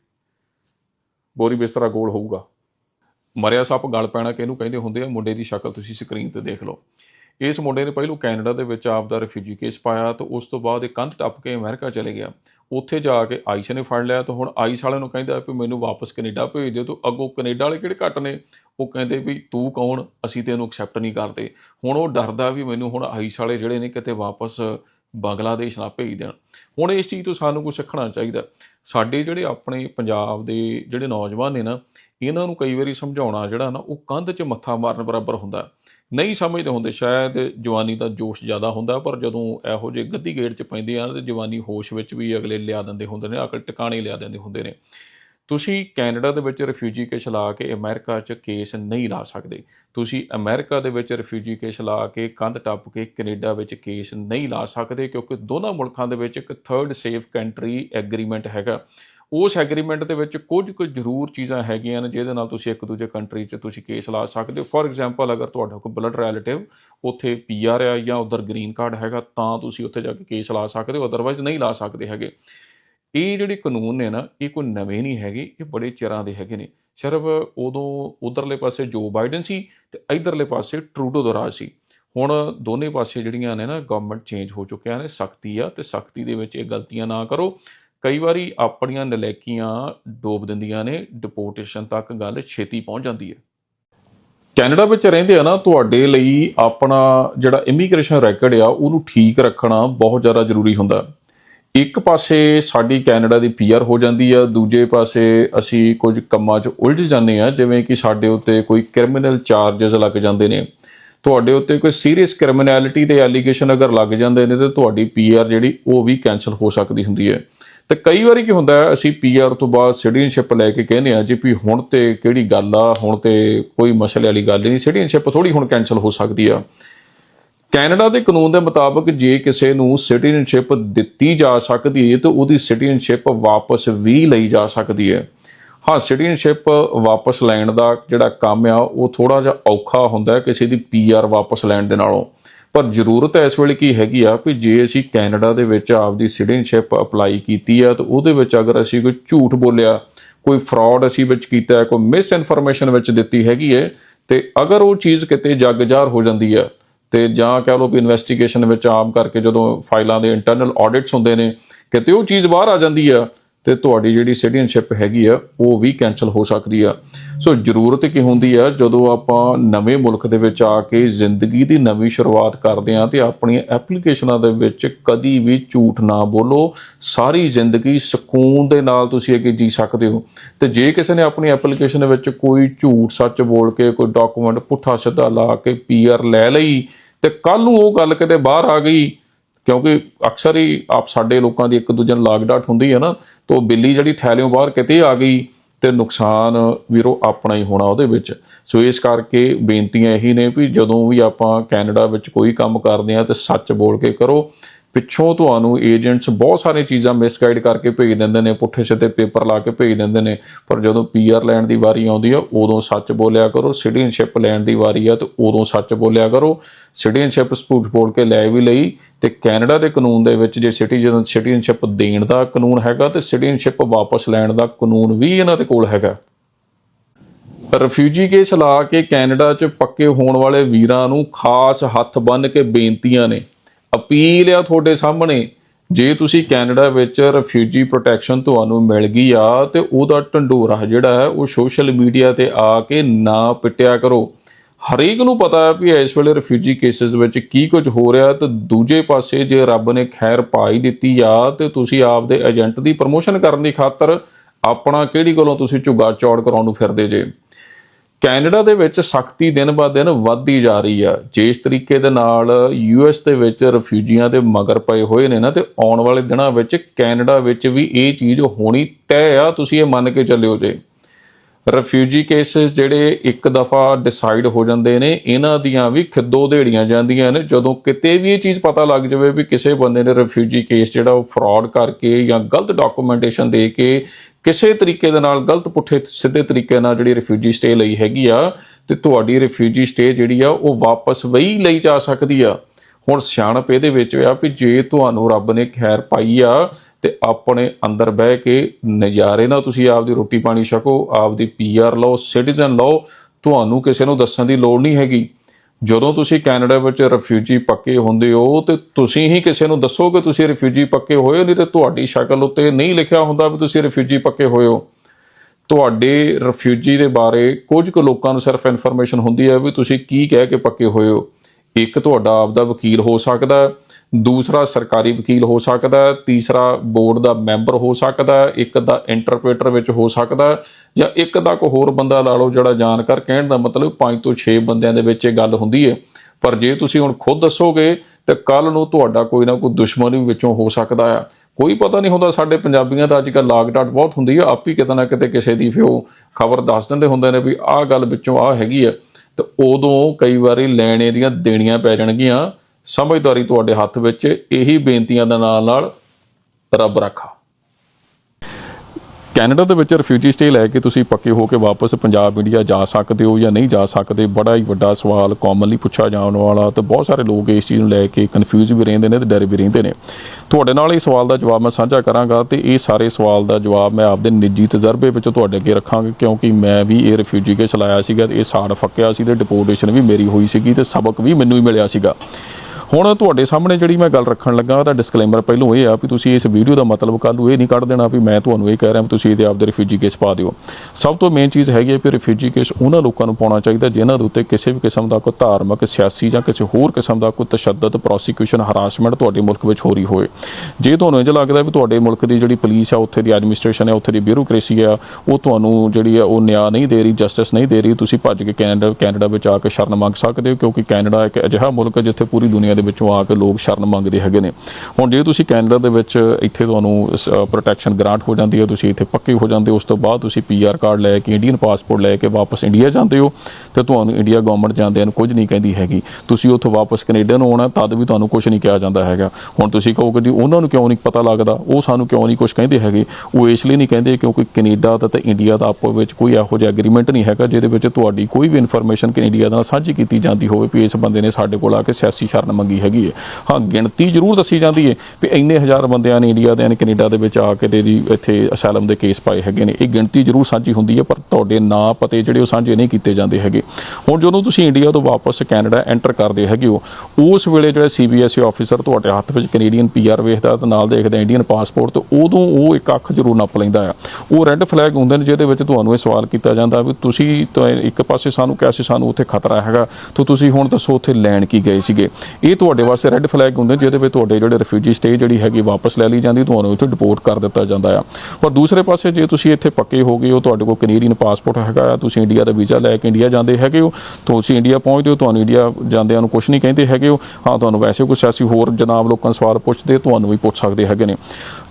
ਬੋਰੀ ਬਿਸਤਰਾ ਗੋਲ ਹੋਊਗਾ। ਮਰਿਆ ਸੱਪ ਗਲ ਪੈਣਾ ਕਿਹਨੂੰ ਕਹਿੰਦੇ ਹੁੰਦੇ ਆ? ਮੁੰਡੇ ਦੀ ਸ਼ਕਲ ਤੁਸੀਂ ਸਕਰੀਨ ਤੇ ਦੇਖ ਲਓ। ਇਸ ਮੁੰਡੇ ਨੇ ਪਹਿਲੂ ਕੈਨੇਡਾ ਦੇ ਵਿੱਚ ਆਪ ਦਾ ਰਿਫਿਊਜੀ ਕੇਸ ਪਾਇਆ ਤੇ ਉਸ ਤੋਂ ਬਾਅਦ ਇਹ ਕੰਧ ਟੱਪ ਕੇ ਅਮਰੀਕਾ ਚਲੇ ਗਿਆ। ਉੱਥੇ ਜਾ ਕੇ ਆਈਸ ਨੇ ਫੜ ਲਿਆ ਤਾਂ ਹੁਣ ਆਈਸ ਵਾਲਿਆਂ ਨੂੰ ਕਹਿੰਦਾ ਵੀ ਮੈਨੂੰ ਵਾਪਸ ਕੈਨੇਡਾ ਭੇਜ ਦਿਓ ਤੂੰ ਅੱਗੋਂ ਕੈਨੇਡਾ ਵਾਲੇ ਕਿਹੜੇ ਘੱਟ ਨੇ? ਉਹ ਕਹਿੰਦੇ ਵੀ ਤੂੰ ਕੌਣ? ਅਸੀਂ ਤੈਨੂੰ ਐਕਸੈਪਟ ਨਹੀਂ ਕਰਦੇ। ਹੁਣ ਉਹ ਡਰਦਾ ਵੀ ਮੈਨੂੰ ਹੁਣ ਆਈਸ ਵਾਲੇ ਜਿਹੜੇ ਨੇ ਕਿਤੇ ਵਾਪਸ ਬੰਗਲਾਦੇਸ਼ ਨਾ ਭੇਜ ਦੇਣ। ਹੁਣ ਇਸ ਚੀਜ਼ ਤੋਂ ਸਾਨੂੰ ਕੁਝ ਸਿੱਖਣਾ ਚਾਹੀਦਾ। ਸਾਡੇ ਜਿਹੜੇ ਆਪਣੇ ਪੰਜਾਬ ਦੇ ਜਿਹੜੇ ਨੌਜਵਾਨ ਨੇ ਨਾ ਇਹਨਾਂ ਨੂੰ ਕਈ ਵਾਰੀ ਸਮਝਾਉਣਾ ਜਿਹੜਾ ਨਾ, ਉਹ ਕੰਧ 'ਚ ਮੱਥਾ ਮਾਰਨ ਬਰਾਬਰ ਹੁੰਦਾ ਨਹੀਂ ਸਮਝਦੇ ਹੁੰਦੇ, ਸ਼ਾਇਦ ਜਵਾਨੀ ਦਾ ਜੋਸ਼ ਜ਼ਿਆਦਾ ਹੁੰਦਾ ਪਰ ਜਦੋਂ ਇਹੋ ਜਿਹੇ ਗੱਦੀ ਗੇੜ 'ਚ ਪੈਂਦੇ ਆ, ਤੇ ਜਵਾਨੀ ਹੋਸ਼ ਵਿੱਚ ਵੀ ਅਗਲੇ ਲਿਆ ਦਿੰਦੇ ਹੁੰਦੇ ਨੇ, ਅਕਲ ਟਿਕਾਣੇ ਲਿਆ ਦਿੰਦੇ ਹੁੰਦੇ ਨੇ। ਤੁਸੀਂ ਕੈਨੇਡਾ ਦੇ ਵਿੱਚ ਰਿਫਿਊਜੀ ਕੇਸ ਲਾ ਕੇ ਅਮਰੀਕਾ 'ਚ ਕੇਸ ਨਹੀਂ ਲਾ ਸਕਦੇ। ਤੁਸੀਂ ਅਮਰੀਕਾ ਦੇ ਵਿੱਚ ਰਿਫਿਊਜੀ ਕੇਸ ਲਾ ਕੇ ਕੰਧ ਟੱਪ ਕੇ ਕੈਨੇਡਾ ਵਿੱਚ ਕੇਸ ਨਹੀਂ ਲਾ ਸਕਦੇ, ਕਿਉਂਕਿ ਦੋਨਾਂ ਮੁਲਕਾਂ ਦੇ ਵਿੱਚ ਇੱਕ ਥਰਡ ਸੇਫ ਕੰਟਰੀ ਐਗਰੀਮੈਂਟ ਹੈਗਾ। ਉਸ ਐਗਰੀਮੈਂਟ ਦੇ ਵਿੱਚ ਕੁਝ ਕੁ ਜ਼ਰੂਰ ਚੀਜ਼ਾਂ ਹੈਗੀਆਂ ਨੇ, ਜਿਹਦੇ ਨਾਲ ਤੁਸੀਂ ਇੱਕ ਦੂਜੇ ਕੰਟਰੀ 'ਚ ਤੁਸੀਂ ਕੇਸ ਲਾ ਸਕਦੇ ਹੋ। ਫੋਰ ਐਗਜ਼ਾਮਪਲ ਅਗਰ ਤੁਹਾਡਾ ਕੋਈ ਬਲੱਡ ਰਿਲੇਟਿਵ ਉੱਥੇ ਪੀਆਰ ਆ ਜਾਂ ਉਧਰ ਗ੍ਰੀਨ ਕਾਰਡ ਹੈਗਾ, ਤਾਂ ਤੁਸੀਂ ਉੱਥੇ ਜਾ ਕੇ ਕੇਸ ਲਾ ਸਕਦੇ ਹੋ ਅਦਰਵਾਈਜ਼ ਨਹੀਂ ਲਾ ਸਕਦੇ ਹੈਗੇ। ਇਹ ਜਿਹੜੇ ਕਾਨੂੰਨ ਨੇ ਨਾ, ਇਹ ਕੋਈ ਨਵੇਂ ਨਹੀਂ ਹੈਗੇ, ਇਹ ਬੜੇ ਚਿਰਾਂ ਦੇ ਹੈਗੇ ਨੇ। ਸਿਰਫ ਉਦੋਂ ਉਧਰਲੇ ਪਾਸੇ ਜੋ ਬਾਈਡਨ ਸੀ ਤੇ ਇਧਰਲੇ ਪਾਸੇ ਟਰੂਡੋ ਦਾ ਰਾਜ ਸੀ। ਹੁਣ ਦੋਨੇ ਪਾਸੇ ਜਿਹੜੀਆਂ ਨੇ ਨਾ ਗਵਰਨਮੈਂਟ ਚੇਂਜ ਹੋ ਚੁੱਕਿਆ ਨੇ, ਸਖਤੀ ਆ ਤੇ ਸਖਤੀ ਦੇ ਵਿੱਚ ਇਹ ਗਲਤੀਆਂ ਨਾ ਕਰੋ। ਕਈ ਵਾਰੀ ਆਪਣੀਆਂ ਨਲੇਕੀਆਂ ਡੋਬ ਦਿੰਦੀਆਂ ਨੇ ਡਿਪੋਰਟੇਸ਼ਨ ਤੱਕ ਗੱਲ ਛੇਤੀ ਪਹੁੰਚ ਜਾਂਦੀ ਹੈ। ਕੈਨੇਡਾ ਵਿੱਚ ਰਹਿੰਦੇ ਆ ਨਾ, ਤੁਹਾਡੇ ਲਈ ਆਪਣਾ ਜਿਹੜਾ ਇਮੀਗ੍ਰੇਸ਼ਨ ਰੈਕੋਰਡ ਆ, ਉਹਨੂੰ ਠੀਕ ਰੱਖਣਾ ਬਹੁਤ ਜ਼ਿਆਦਾ ਜ਼ਰੂਰੀ ਹੁੰਦਾ। ਇੱਕ ਪਾਸੇ ਸਾਡੀ ਕੈਨੇਡਾ ਦੀ ਪੀਆਰ ਹੋ ਜਾਂਦੀ ਆ, ਦੂਜੇ ਪਾਸੇ ਅਸੀਂ ਕੁਝ ਕੰਮਾਂ 'ਚ ਉਲਝ ਜਾਂਦੇ ਆ, ਜਿਵੇਂ ਕਿ ਸਾਡੇ ਉੱਤੇ ਕੋਈ ਕ੍ਰਿਮੀਨਲ ਚਾਰजेस ਲੱਗ ਜਾਂਦੇ ਨੇ। ਤੁਹਾਡੇ ਉੱਤੇ ਕੋਈ ਸੀਰੀਅਸ ਕ੍ਰਿਮੀਨੈਲਿਟੀ ਦੇ ਐਲੀਗੇਸ਼ਨ ਅਗਰ ਲੱਗ ਜਾਂਦੇ ਨੇ, ਤੇ ਤੁਹਾਡੀ ਪੀਆਰ ਜਿਹੜੀ ਉਹ ਵੀ ਕੈਨਸਲ ਹੋ ਸਕਦੀ ਹੁੰਦੀ ਹੈ। ਤੇ ਕਈ ਵਾਰੀ ਕੀ ਹੁੰਦਾ ਹੈ, ਅਸੀਂ ਪੀਆਰ ਤੋਂ ਬਾਅਦ ਸਿਟੀਜ਼ਨਸ਼ਿਪ ਲੈ ਕੇ ਕਹਿੰਦੇ ਆ ਜੀ ਵੀ ਹੁਣ ਤੇ ਕਿਹੜੀ ਗੱਲ ਆ, ਹੁਣ ਤੇ ਕੋਈ ਮਸਲੇ ਵਾਲੀ ਗੱਲ ਨਹੀਂ ਸਿਟੀਜ਼ਨਸ਼ਿਪ ਥੋੜੀ ਹੁਣ ਕੈਨਸਲ ਹੋ ਸਕਦੀ ਆ। ਕੈਨੇਡਾ ਦੇ ਕਾਨੂੰਨ ਦੇ ਮੁਤਾਬਕ ਜੇ ਕਿਸੇ ਨੂੰ ਸਿਟੀਜ਼ਨਸ਼ਿਪ ਦਿੱਤੀ ਜਾ ਸਕਦੀ ਹੈ, ਤਾਂ ਉਹਦੀ ਸਿਟੀਜ਼ਨਸ਼ਿਪ ਵਾਪਸ ਵੀ ਲਈ ਜਾ ਸਕਦੀ ਹੈ। ਹਾਂ ਸਿਟੀਜ਼ਨਸ਼ਿਪ ਵਾਪਸ ਲੈਣ ਦਾ ਜਿਹੜਾ ਕੰਮ ਆ, ਉਹ ਥੋੜਾ ਜਿਹਾ ਔਖਾ ਹੁੰਦਾ ਕਿਸੇ ਦੀ ਪੀਆਰ ਵਾਪਸ ਲੈਣ ਦੇ ਨਾਲੋਂ। ਪਰ ਜ਼ਰੂਰਤ ਇਸ ਵੇਲੇ ਕੀ ਹੈਗੀ ਆ ਵੀ ਜੇ ਅਸੀਂ ਕੈਨੇਡਾ ਦੇ ਵਿੱਚ ਆਪਦੀ ਸਿਟੀਜ਼ਨਸ਼ਿਪ ਅਪਲਾਈ ਕੀਤੀ ਆ, ਤਾਂ ਉਹਦੇ ਵਿੱਚ ਅਗਰ ਅਸੀਂ ਕੋਈ ਝੂਠ ਬੋਲਿਆ, ਕੋਈ ਫਰਾਡ ਅਸੀਂ ਵਿੱਚ ਕੀਤਾ ਕੋਈ ਮਿਸ ਇਨਫੋਰਮੇਸ਼ਨ ਵਿੱਚ ਦਿੱਤੀ ਹੈਗੀ ਹੈ, ਤੇ ਅਗਰ ਉਹ ਚੀਜ਼ ਕਿਤੇ ਜੱਗ ਜ਼ਾਹਰ ਹੋ ਜਾਂਦੀ ਆ, ਤੇ ਜਾਂ ਕਹਿ ਲਓ ਵੀ ਇਨਵੈਸਟੀਗੇਸ਼ਨ ਵਿੱਚ ਆਮ ਕਰਕੇ ਜਦੋਂ ਫਾਈਲਾਂ ਦੇ ਇੰਟਰਨਲ ਆਡਿਟਸ ਹੁੰਦੇ ਨੇ, ਕਿਤੇ ਉਹ ਚੀਜ਼ ਬਾਹਰ ਆ ਜਾਂਦੀ ਆ ਤੇ ਤੁਹਾਡੀ ਜਿਹੜੀ ਸਿਟੀਜ਼ਨਸ਼ਿਪ ਹੈਗੀ ਆ, ਉਹ ਵੀ ਕੈਨਸਲ ਹੋ ਸਕਦੀ ਆ। ਸੋ ਜ਼ਰੂਰਤ ਕੀ ਹੁੰਦੀ ਆ, ਜਦੋਂ ਆਪਾਂ ਨਵੇਂ ਮੁਲਕ ਦੇ ਵਿੱਚ ਆ ਕੇ ਜ਼ਿੰਦਗੀ ਦੀ ਨਵੀਂ ਸ਼ੁਰੂਆਤ ਕਰਦੇ ਆ ਤੇ ਆਪਣੀਆਂ ਐਪਲੀਕੇਸ਼ਨਾਂ ਦੇ ਵਿੱਚ ਕਦੀ ਵੀ ਝੂਠ ਨਾ ਬੋਲੋ, ਸਾਰੀ ਜ਼ਿੰਦਗੀ ਸਕੂਨ ਦੇ ਨਾਲ ਤੁਸੀਂ ਅੱਗੇ ਜੀ ਸਕਦੇ ਹੋ। ਤੇ ਜੇ ਕਿਸੇ ਨੇ ਆਪਣੀ ਐਪਲੀਕੇਸ਼ਨ ਦੇ ਵਿੱਚ ਕੋਈ ਝੂਠ ਸੱਚ ਬੋਲ ਕੇ, ਕੋਈ ਡਾਕੂਮੈਂਟ ਪੁੱਠਾ ਸਿੱਧਾ ਲਾ ਕੇ ਪੀਆਰ ਲੈ ਲਈ, ਤੇ ਕੱਲ ਨੂੰ ਉਹ ਗੱਲ ਕਿਤੇ ਬਾਹਰ ਆ ਗਈ ਕਿਉਂਕਿ ਅਕਸਰ ਹੀ ਆਪ ਸਾਡੇ ਲੋਕਾਂ ਦੀ ਇੱਕ ਦੂਜੇ ਨਾਲ ਲਾਗਡਾਟ ਹੁੰਦੀ ਹੈ ਨਾ, ਤਾਂ ਉਹ ਬਿੱਲੀ ਜਿਹੜੀ ਥੈਲਿਓਂ ਬਾਹਰ ਕਿਤੇ ਆ ਗਈ ਤੇ ਨੁਕਸਾਨ ਵੀਰੋ ਆਪਣਾ ਹੀ ਹੋਣਾ ਉਹਦੇ ਵਿੱਚ। ਸੋ ਇਸ ਕਰਕੇ ਬੇਨਤੀਆਂ ਇਹੀ ਨੇ ਵੀ ਜਦੋਂ ਵੀ ਆਪਾਂ ਕੈਨੇਡਾ ਵਿੱਚ ਕੋਈ ਕੰਮ ਕਰਦੇ ਆ ਤੇ ਸੱਚ ਬੋਲ ਕੇ ਕਰੋ ਪਿੱਛੋਂ ਤੁਹਾਨੂੰ ਏਜੰਟਸ ਬਹੁਤ ਸਾਰੀਆਂ ਚੀਜ਼ਾਂ ਮਿਸਗਾਈਡ ਕਰਕੇ ਭੇਜ ਦਿੰਦੇ ਨੇ, ਪੁੱਠੇ ਸਿੱਧੇ ਪੇਪਰ ਲਾ ਕੇ ਭੇਜ ਦਿੰਦੇ ਨੇ। ਪਰ ਜਦੋਂ ਪੀਆਰ ਲੈਣ ਦੀ ਵਾਰੀ ਆਉਂਦੀ ਆ, ਉਦੋਂ ਸੱਚ ਬੋਲਿਆ ਕਰੋ। ਸਿਟੀਜ਼ਨਸ਼ਿਪ ਲੈਣ ਦੀ ਵਾਰੀ ਆ, ਤੇ ਉਦੋਂ ਸੱਚ ਬੋਲਿਆ ਕਰੋ। ਸਿਟੀਜ਼ਨਸ਼ਿਪ ਝੂਠ ਬੋਲ ਕੇ ਲੈ ਵੀ ਲਈ। ਤੇ ਕੈਨੇਡਾ ਦੇ ਕਾਨੂੰਨ ਦੇ ਵਿੱਚ ਜੇ ਸਿਟੀਜ਼ਨ ਸਿਟੀਜ਼ਨਸ਼ਿਪ ਦੇਣ ਦਾ ਕਾਨੂੰਨ ਹੈਗਾ, ਤੇ ਸਿਟੀਜ਼ਨਸ਼ਿਪ ਵਾਪਸ ਲੈਣ ਦਾ ਕਾਨੂੰਨ ਵੀ ਇਹਨਾਂ ਦੇ ਕੋਲ ਹੈਗਾ। ਰਿਫਿਊਜੀ ਕੇਸ ਲਾ ਕੇ ਕੈਨੇਡਾ 'ਚ ਪੱਕੇ ਹੋਣ ਵਾਲੇ ਵੀਰਾਂ ਨੂੰ ਖਾਸ ਹੱਥ ਬੰਨ੍ਹ ਕੇ ਬੇਨਤੀਆਂ ਨੇ। ਅਪੀਲ ਆ ਤੁਹਾਡੇ ਸਾਹਮਣੇ, ਜੇ ਤੁਸੀਂ ਕੈਨੇਡਾ ਵਿੱਚ ਰਿਫਿਊਜੀ ਪ੍ਰੋਟੈਕਸ਼ਨ ਤੁਹਾਨੂੰ ਮਿਲ ਗਈ ਆ, ਤੇ ਉਹਦਾ ਢੰਡੋਰਾ ਜਿਹੜਾ ਹੈ, ਉਹ ਸੋਸ਼ਲ ਮੀਡੀਆ ਤੇ ਆ ਕੇ ਨਾ ਪਿੱਟਿਆ ਕਰੋ। ਹਰੇਕ ਨੂੰ ਪਤਾ ਹੈ ਵੀ ਇਸ ਵੇਲੇ ਰਿਫਿਊਜੀ ਕੇਸਿਸ ਵਿੱਚ ਕੀ ਕੁਝ ਹੋ ਰਿਹਾ, ਤੇ ਦੂਜੇ ਪਾਸੇ ਜੇ ਰੱਬ ਨੇ ਖੈਰ ਪਾਈ ਦਿੱਤੀ ਆ, ਤੇ ਤੁਸੀਂ ਆਪਦੇ ਏਜੰਟ ਦੀ ਪ੍ਰਮੋਸ਼ਨ ਕਰਨ ਦੀ ਖਾਤਰ ਆਪਣਾ ਕਿਹੜੀ ਕੋਲੋਂ ਤੁਸੀਂ ਝੁਗਾ ਚੌੜ ਕਰਾਉਣ ਨੂੰ ਫਿਰਦੇ ਜੇ? ਕੈਨੇਡਾ ਦੇ ਵਿੱਚ ਸਖਤੀ ਦਿਨ ਬਾ ਦਿਨ ਵੱਧਦੀ ਜਾ ਰਹੀ ਆ। ਜਿਸ ਤਰੀਕੇ ਦੇ ਨਾਲ ਯੂਐਸ ਦੇ ਵਿੱਚ ਰਿਫਿਊਜੀਆਂ ਦੇ ਮਗਰ ਪਏ ਹੋਏ ਨੇ ਨਾ, ਤੇ ਆਉਣ ਵਾਲੇ ਦਿਨਾਂ ਵਿੱਚ ਕੈਨੇਡਾ ਵਿੱਚ ਵੀ ਇਹ ਚੀਜ਼ ਹੋਣੀ ਤੈਅ ਆ। ਤੁਸੀਂ ਇਹ ਮੰਨ ਕੇ ਚੱਲਿਓ ਜੇ। ਰਿਫਿਊਜੀ ਕੇਸਿਸ ਜਿਹੜੇ ਇੱਕ ਦਫਾ ਡਿਸਾਈਡ ਹੋ ਜਾਂਦੇ ਨੇ, ਇਹਨਾਂ ਦੀਆਂ ਵੀ ਖਿੱਦੋ ਦੇੜੀਆਂ ਜਾਂਦੀਆਂ ਨੇ। ਜਦੋਂ ਕਿਤੇ ਵੀ ਇਹ ਚੀਜ਼ ਪਤਾ ਲੱਗ ਜਾਵੇ ਵੀ ਕਿਸੇ ਬੰਦੇ ਨੇ ਰਿਫਿਊਜੀ ਕੇਸ ਜਿਹੜਾ ਉਹ ਫਰਾਡ ਕਰਕੇ ਜਾਂ ਗਲਤ ਡਾਕੂਮੈਂਟੇਸ਼ਨ ਦੇ ਕੇ ਕਿਸੇ ਤਰੀਕੇ ਦੇ ਨਾਲ, ਗਲਤ ਪੁੱਠੇ ਸਿੱਧੇ ਤਰੀਕੇ ਨਾਲ ਜਿਹੜੀ ਰਿਫਿਊਜੀ ਸਟੇ ਲਈ ਹੈਗੀ ਆ, ਤੇ ਤੁਹਾਡੀ ਰਿਫਿਊਜੀ ਸਟੇ ਜਿਹੜੀ ਆ, ਉਹ ਵਾਪਸ ਵਹੀ ਲਈ ਜਾ ਸਕਦੀ ਆ। ਹੁਣ ਸਿਆਣਪ ਇਹਦੇ ਵਿੱਚ ਆ ਵੀ ਜੇ ਤੁਹਾਨੂੰ ਰੱਬ ਨੇ ਖੈਰ ਪਾਈ ਆ ਤੇ ਆਪਣੇ ਅੰਦਰ ਬਹਿ ਕੇ ਨਜ਼ਾਰੇ ਨਾਲ ਤੁਸੀਂ ਆਪਦੀ ਰੋਟੀ ਪਾਣੀ ਛਕੋ ਆਪਦੀ ਪੀਆਰ ਲਓ ਸਿਟੀਜ਼ਨ ਲਓ ਤੁਹਾਨੂੰ ਕਿਸੇ ਨੂੰ ਦੱਸਣ ਦੀ ਲੋੜ ਨਹੀਂ ਹੈਗੀ। ਜਦੋਂ ਤੁਸੀਂ ਕੈਨੇਡਾ ਵਿੱਚ ਰਿਫਿਊਜੀ ਪੱਕੇ ਹੁੰਦੇ ਹੋ ਤੇ ਤੁਸੀਂ ਹੀ ਕਿਸੇ ਨੂੰ ਦੱਸੋ ਕਿ ਤੁਸੀਂ ਰਿਫਿਊਜੀ ਪੱਕੇ ਹੋਏ ਨਹੀਂ ਤੇ ਤੁਹਾਡੀ ਸ਼ਕਲ ਉੱਤੇ ਨਹੀਂ ਲਿਖਿਆ ਹੁੰਦਾ ਵੀ ਤੁਸੀਂ ਰਿਫਿਊਜੀ ਪੱਕੇ ਹੋਏ ਹੋ। ਤੁਹਾਡੇ ਰਿਫਿਊਜੀ ਦੇ ਬਾਰੇ ਕੁਝ ਕੁ ਲੋਕਾਂ ਨੂੰ ਸਿਰਫ ਇਨਫੋਰਮੇਸ਼ਨ ਹੁੰਦੀ ਹੈ ਵੀ ਤੁਸੀਂ ਕੀ ਕਹਿ ਕੇ ਪੱਕੇ ਹੋਏ ਹੋ। ਇੱਕ ਤੁਹਾਡਾ ਆਪਦਾ ਵਕੀਲ ਹੋ ਸਕਦਾ ਹੈ, ਦੂਸਰਾ ਸਰਕਾਰੀ ਵਕੀਲ ਹੋ ਸਕਦਾ ਹੈ, ਤੀਸਰਾ ਬੋਰਡ ਦਾ ਮੈਂਬਰ ਹੋ ਸਕਦਾ ਹੈ, ਇੱਕ ਦਾ ਇੰਟਰਪ੍ਰੀਟਰ ਵਿੱਚ ਹੋ ਸਕਦਾ ਹੈ, ਜਾਂ ਇੱਕ ਦਾ ਕੋਈ ਹੋਰ ਬੰਦਾ ਲਾ ਲਓ ਜਿਹੜਾ ਜਾਣਕਾਰ ਕਹਿਣ ਦਾ ਮਤਲਬ 5 ਤੋਂ 6 ਬੰਦਿਆਂ ਦੇ ਵਿੱਚ ਇਹ ਗੱਲ ਹੁੰਦੀ ਹੈ। ਪਰ ਜੇ ਤੁਸੀਂ ਹੁਣ ਖੁਦ ਦੱਸੋਗੇ ਤੇ ਕੱਲ ਨੂੰ ਤੁਹਾਡਾ ਕੋਈ ਨਾ ਕੋਈ ਦੁਸ਼ਮਣ ਵੀ ਵਿੱਚੋਂ ਹੋ ਸਕਦਾ ਆ। ਕੋਈ ਪਤਾ ਨਹੀਂ ਹੁੰਦਾ ਸਾਡੇ ਪੰਜਾਬੀਆਂ ਦਾ ਅੱਜ ਕੱਲ੍ਹ ਲਾਗਡਾਟ ਬਹੁਤ ਹੁੰਦੀ ਆ ਆਪ ਹੀ ਕਿਤੇ ਨਾ ਕਿਤੇ ਕਿਸੇ ਦੀ ਫਿਰ ਉਹ ਖਬਰ ਦੱਸ ਦਿੰਦੇ ਹੁੰਦੇ ਨੇ ਵੀ ਆਹ ਗੱਲ ਵਿੱਚੋਂ ਆਹ ਹੈਗੀ ਹੈ ਤੇ ਉਦੋਂ ਕਈ ਵਾਰੀ ਲੈਣੇ ਦੀਆਂ ਦੇਣੀਆਂ ਪੈ ਜਾਣਗੀਆਂ। ਸਮਝਦਾਰੀ ਤੁਹਾਡੇ ਹੱਥ ਵਿੱਚ ਇਹੀ ਬੇਨਤੀਆਂ ਦੇ ਨਾਲ ਨਾਲ ਰੱਬ ਰੱਖਾ। ਕੈਨੇਡਾ ਦੇ ਵਿੱਚ ਰਿਫਿਊਜੀ ਸਟੇ ਲੈ ਕੇ ਤੁਸੀਂ ਪੱਕੇ ਹੋ ਕੇ ਵਾਪਸ ਪੰਜਾਬ, ਇੰਡੀਆ ਜਾ ਸਕਦੇ ਹੋ ਜਾਂ ਨਹੀਂ ਜਾ ਸਕਦੇ, ਬੜਾ ਹੀ ਵੱਡਾ ਸਵਾਲ ਕਾਮਨਲੀ ਪੁੱਛਿਆ ਜਾਣ ਵਾਲਾ ਤੇ ਬਹੁਤ ਸਾਰੇ ਲੋਕ ਇਸ ਚੀਜ਼ ਨੂੰ ਲੈ ਕੇ ਕਨਫਿਊਜ਼ ਵੀ ਰਹਿੰਦੇ ਨੇ ਤੇ ਡਰ ਵੀ ਰਹਿੰਦੇ ਨੇ। ਤੁਹਾਡੇ ਨਾਲ ਇਹ ਸਵਾਲ ਦਾ ਜਵਾਬ ਮੈਂ ਸਾਂਝਾ ਕਰਾਂਗਾ ਤੇ ਇਹ ਸਾਰੇ ਸਵਾਲ ਦਾ ਜਵਾਬ ਮੈਂ ਆਪਦੇ ਨਿੱਜੀ ਤਜਰਬੇ ਵਿੱਚ ਤੁਹਾਡੇ ਅੱਗੇ ਰੱਖਾਂਗਾ ਕਿਉਂਕਿ ਮੈਂ ਵੀ ਇਹ ਰਿਫਿਊਜੀ ਕੇਸ ਚਲਾਇਆ ਸੀਗਾ ਤੇ ਇਹ ਸਾੜ ਫੱਕਿਆ ਸੀ ਤੇ ਡਿਪੋਰਟੇਸ਼ਨ ਵੀ ਮੇਰੀ ਹੋਈ ਸੀਗੀ ਤੇ ਸਬਕ ਵੀ ਮੈਨੂੰ ਹੀ ਮਿਲਿਆ ਸੀਗਾ। ਹੁਣ ਤੁਹਾਡੇ ਸਾਹਮਣੇ ਜਿਹੜੀ ਮੈਂ ਗੱਲ ਰੱਖਣ ਲੱਗਾ, ਉਹਦਾ ਡਿਸਕਲੇਮਰ ਪਹਿਲੋਂ ਇਹ ਆ ਵੀ ਤੁਸੀਂ ਇਸ ਵੀਡੀਓ ਦਾ ਮਤਲਬ ਕੱਲ੍ਹ ਨੂੰ ਇਹ ਨਹੀਂ ਕੱਢ ਦੇਣਾ ਵੀ ਮੈਂ ਤੁਹਾਨੂੰ ਇਹ ਕਹਿ ਰਿਹਾ ਵੀ ਤੁਸੀਂ ਇਹਦੇ ਆਪਦੇ ਰਿਫਿਊਜੀ ਕੇਸ ਪਾ ਦਿਓ। ਸਭ ਤੋਂ ਮੇਨ ਚੀਜ਼ ਹੈਗੀ ਹੈ ਵੀ ਰਿਫਿਊਜੀ ਕੇਸ ਉਹਨਾਂ ਲੋਕਾਂ ਨੂੰ ਪਾਉਣਾ ਚਾਹੀਦਾ ਜਿਨ੍ਹਾਂ ਦੇ ਉੱਤੇ ਕਿਸੇ ਵੀ ਕਿਸਮ ਦਾ ਕੋਈ ਧਾਰਮਿਕ, ਸਿਆਸੀ ਜਾਂ ਕਿਸੇ ਹੋਰ ਕਿਸਮ ਦਾ ਕੋਈ ਤਸ਼ੱਦਦ ਪ੍ਰੋਸੀਕਿਊਸ਼ਨ ਹਰਾਸਮੈਂਟ ਤੁਹਾਡੇ ਮੁਲਕ ਵਿੱਚ ਹੋ ਰਹੀ ਹੋਵੇ। ਜੇ ਤੁਹਾਨੂੰ ਇੰਜ ਲੱਗਦਾ ਵੀ ਤੁਹਾਡੇ ਮੁਲਕ ਦੀ ਜਿਹੜੀ ਪੁਲਿਸ ਆ, ਉੱਥੇ ਦੀ ਐਡਮਿਨਿਸਟ੍ਰੇਸ਼ਨ ਹੈ ਉੱਥੇ ਦੀ ਬਿਊਰੋਕ੍ਰੇਸੀ ਆ, ਉਹ ਤੁਹਾਨੂੰ ਜਿਹੜੀ ਆ ਉਹ ਨਿਆਂ ਨਹੀਂ ਦੇ ਰਹੀ ਜਸਟਿਸ ਨਹੀਂ ਦੇ ਰਹੀ, ਤੁਸੀਂ ਭੱਜ ਕੇ ਕੈਨੇਡਾ ਕੈਨੇਡਾ ਵਿੱਚ ਆ ਕੇ ਸ਼ਰਨ ਮੰਗ ਸਕਦੇ ਹੋ ਕਿਉਂਕਿ ਕੈਨੇਡਾ ਇੱਕ ਅਜਿਹਾ ਮੁਲਕ ਹੈ ਜਿੱਥੇ ਪੂਰੀ ਦੁਨੀਆ ਦੇ ਵਿੱਚੋਂ ਆ ਕੇ ਲੋਕ ਸ਼ਰਨ ਮੰਗਦੇ ਹੈਗੇ ਨੇ। ਹੁਣ ਜੇ ਤੁਸੀਂ ਕੈਨੇਡਾ ਦੇ ਵਿੱਚ ਇੱਥੇ ਤੁਹਾਨੂੰ ਪ੍ਰੋਟੈਕਸ਼ਨ ਗ੍ਰਾਂਟ ਹੋ ਜਾਂਦੀ ਹੈ, ਤੁਸੀਂ ਇੱਥੇ ਪੱਕੇ ਹੋ ਜਾਂਦੇ ਹੋ, ਉਸ ਤੋਂ ਬਾਅਦ ਤੁਸੀਂ ਪੀਆਰ ਕਾਰਡ ਲੈ ਕੇ ਇੰਡੀਅਨ ਪਾਸਪੋਰਟ ਲੈ ਕੇ ਵਾਪਸ ਇੰਡੀਆ ਜਾਂਦੇ ਹੋ, ਤੇ ਤੁਹਾਨੂੰ ਇੰਡੀਆ ਗਵਰਨਮੈਂਟ ਜਾਂਦੇ ਨੂੰ ਕੁਝ ਨਹੀਂ ਕਹਿੰਦੀ ਹੈਗੀ। ਤੁਸੀਂ ਉੱਥੋਂ ਵਾਪਸ ਕੈਨੇਡਾ ਨੂੰ ਆਉਣਾ, ਤਦ ਵੀ ਤੁਹਾਨੂੰ ਕੁਝ ਨਹੀਂ ਕਿਹਾ ਜਾਂਦਾ ਹੈਗਾ। ਹੁਣ ਤੁਸੀਂ ਕਹੋਗੇ ਜੀ, ਉਹਨਾਂ ਨੂੰ ਕਿਉਂ ਨਹੀਂ ਪਤਾ ਲੱਗਦਾ? ਉਹ ਸਾਨੂੰ ਕਿਉਂ ਨਹੀਂ ਕੁਝ ਕਹਿੰਦੇ ਹੈਗੇ? ਉਹ ਇਸ ਲਈ ਨਹੀਂ ਕਹਿੰਦੇ ਕਿਉਂਕਿ ਕੈਨੇਡਾ ਦਾ ਤੇ ਇੰਡੀਆ ਦਾ ਆਪੋ ਵਿੱਚ ਕੋਈ ਇਹੋ ਜਿਹਾ ਐਗਰੀਮੈਂਟ ਨਹੀਂ ਹੈਗਾ, ਜਿਹਦੇ ਵਿੱਚ ਤੁਹਾਡੀ ਕੋਈ ਵੀ ਇਨਫੋਰਮੇਸ਼ਨ ਕੈਨੇਡੀਆ ਨਾਲ ਸਾਂਝੀ ਕੀਤੀ ਜਾਂਦੀ ਹੋਵੇ ਵੀ ਇਸ ਬੰਦੇ ਨੇ ਸਾਡੇ ਕੋਲ ਆ ਕੇ ਸਿਆਸੀ ਸ਼ਰਨ ਮੰਗੀ ਹੈਗੀ ਹੈ। ਹਾਂ, ਗਿਣਤੀ ਜ਼ਰੂਰ ਦੱਸੀ ਜਾਂਦੀ ਹੈ ਵੀ ਇੰਨੇ ਹਜ਼ਾਰ ਬੰਦਿਆਂ ਨੇ ਇੰਡੀਆ ਦੇ ਨੇ ਕੈਨੇਡਾ ਦੇ ਵਿੱਚ ਆ ਕੇ ਤੇ ਜੀ ਇੱਥੇ ਅਸਾਈਲਮ ਦੇ ਕੇਸ ਪਾਏ ਹੈਗੇ ਨੇ। ਇਹ ਗਿਣਤੀ ਜ਼ਰੂਰ ਸਾਂਝੀ ਹੁੰਦੀ ਹੈ, ਪਰ ਤੁਹਾਡੇ ਨਾਂ ਪਤੇ ਜਿਹੜੇ ਉਹ ਸਾਂਝੇ ਨਹੀਂ ਕੀਤੇ ਜਾਂਦੇ ਹੈਗੇ। ਹੁਣ ਜਦੋਂ ਤੁਸੀਂ ਇੰਡੀਆ ਤੋਂ ਵਾਪਸ ਕੈਨੇਡਾ ਐਂਟਰ ਕਰਦੇ ਹੈਗੇ ਹੋ, ਉਸ ਵੇਲੇ ਜਿਹੜਾ ਸੀਬੀਐਸਈ ਆਫੀਸਰ ਤੁਹਾਡੇ ਹੱਥ ਵਿੱਚ ਕੈਨੇਡੀਅਨ ਪੀਆਰ ਵੇਖਦਾ ਤੇ ਨਾਲ ਦੇਖਦਾ ਇੰਡੀਅਨ ਪਾਸਪੋਰਟ, ਤੇ ਉਦੋਂ ਉਹ ਇੱਕ ਅੱਖ ਜ਼ਰੂਰ ਨੱਪ ਲੈਂਦਾ ਆ। ਉਹ ਰੈੱਡ ਫਲੈਗ ਹੁੰਦੇ ਨੇ ਜਿਹਦੇ ਵਿੱਚ ਤੁਹਾਨੂੰ ਇਹ ਸਵਾਲ ਕੀਤਾ ਜਾਂਦਾ ਵੀ ਤੁਸੀਂ ਇੱਕ ਪਾਸੇ ਸਾਨੂੰ ਕਿਹਾ ਸੀ ਸਾਨੂੰ ਉੱਥੇ ਖਤਰਾ ਹੈਗਾ, ਤਾਂ ਤੁਸੀਂ ਹੁਣ ਦੱਸੋ ਉੱਥੇ ਲੈਣ ਕੀ ਗਏ ਸੀਗੇ। ਇਹ ਤੁਹਾਡੇ ਵਾਸਤੇ ਰੈੱਡ ਫਲੈਗ ਹੁੰਦੇ ਜਿਹਦੇ ਵਿੱਚ ਤੁਹਾਡੇ ਜਿਹੜੇ ਰਿਫਿਊਜੀ ਸਟੇ ਜਿਹੜੀ ਹੈਗੀ ਵਾਪਸ ਲੈ ਲਈ ਜਾਂਦੀ, ਤੁਹਾਨੂੰ ਇੱਥੇ ਡਿਪੋਰਟ ਕਰ ਦਿੱਤਾ ਜਾਂਦਾ ਆ। ਔਰ ਦੂਸਰੇ ਪਾਸੇ ਜੇ ਤੁਸੀਂ ਇੱਥੇ ਪੱਕੇ ਹੋ ਗਏ ਹੋ, ਤੁਹਾਡੇ ਕੋਲ ਕੈਨੇਡੀਅਨ ਪਾਸਪੋਰਟ ਹੈਗਾ ਆ, ਤੁਸੀਂ ਇੰਡੀਆ ਦਾ ਵੀਜ਼ਾ ਲੈ ਕੇ ਇੰਡੀਆ ਜਾਂਦੇ ਹੈਗੇ ਹੋ, ਤੁਸੀਂ ਇੰਡੀਆ ਪਹੁੰਚਦੇ ਹੋ, ਤੁਹਾਨੂੰ ਇੰਡੀਆ ਜਾਂਦਿਆਂ ਨੂੰ ਕੁਝ ਨਹੀਂ ਕਹਿੰਦੇ ਹੈਗੇ ਹੋ, ਹਾਂ, ਤੁਹਾਨੂੰ ਵੈਸੇ ਕੋਈ ਐਸੀ ਹੋਰ ਜਨਾਬ ਲੋਕਾਂ ਨੂੰ ਸਵਾਲ ਪੁੱਛਦੇ, ਤੁਹਾਨੂੰ ਵੀ ਪੁੱਛ ਸਕਦੇ ਹੈਗੇ ਨੇ।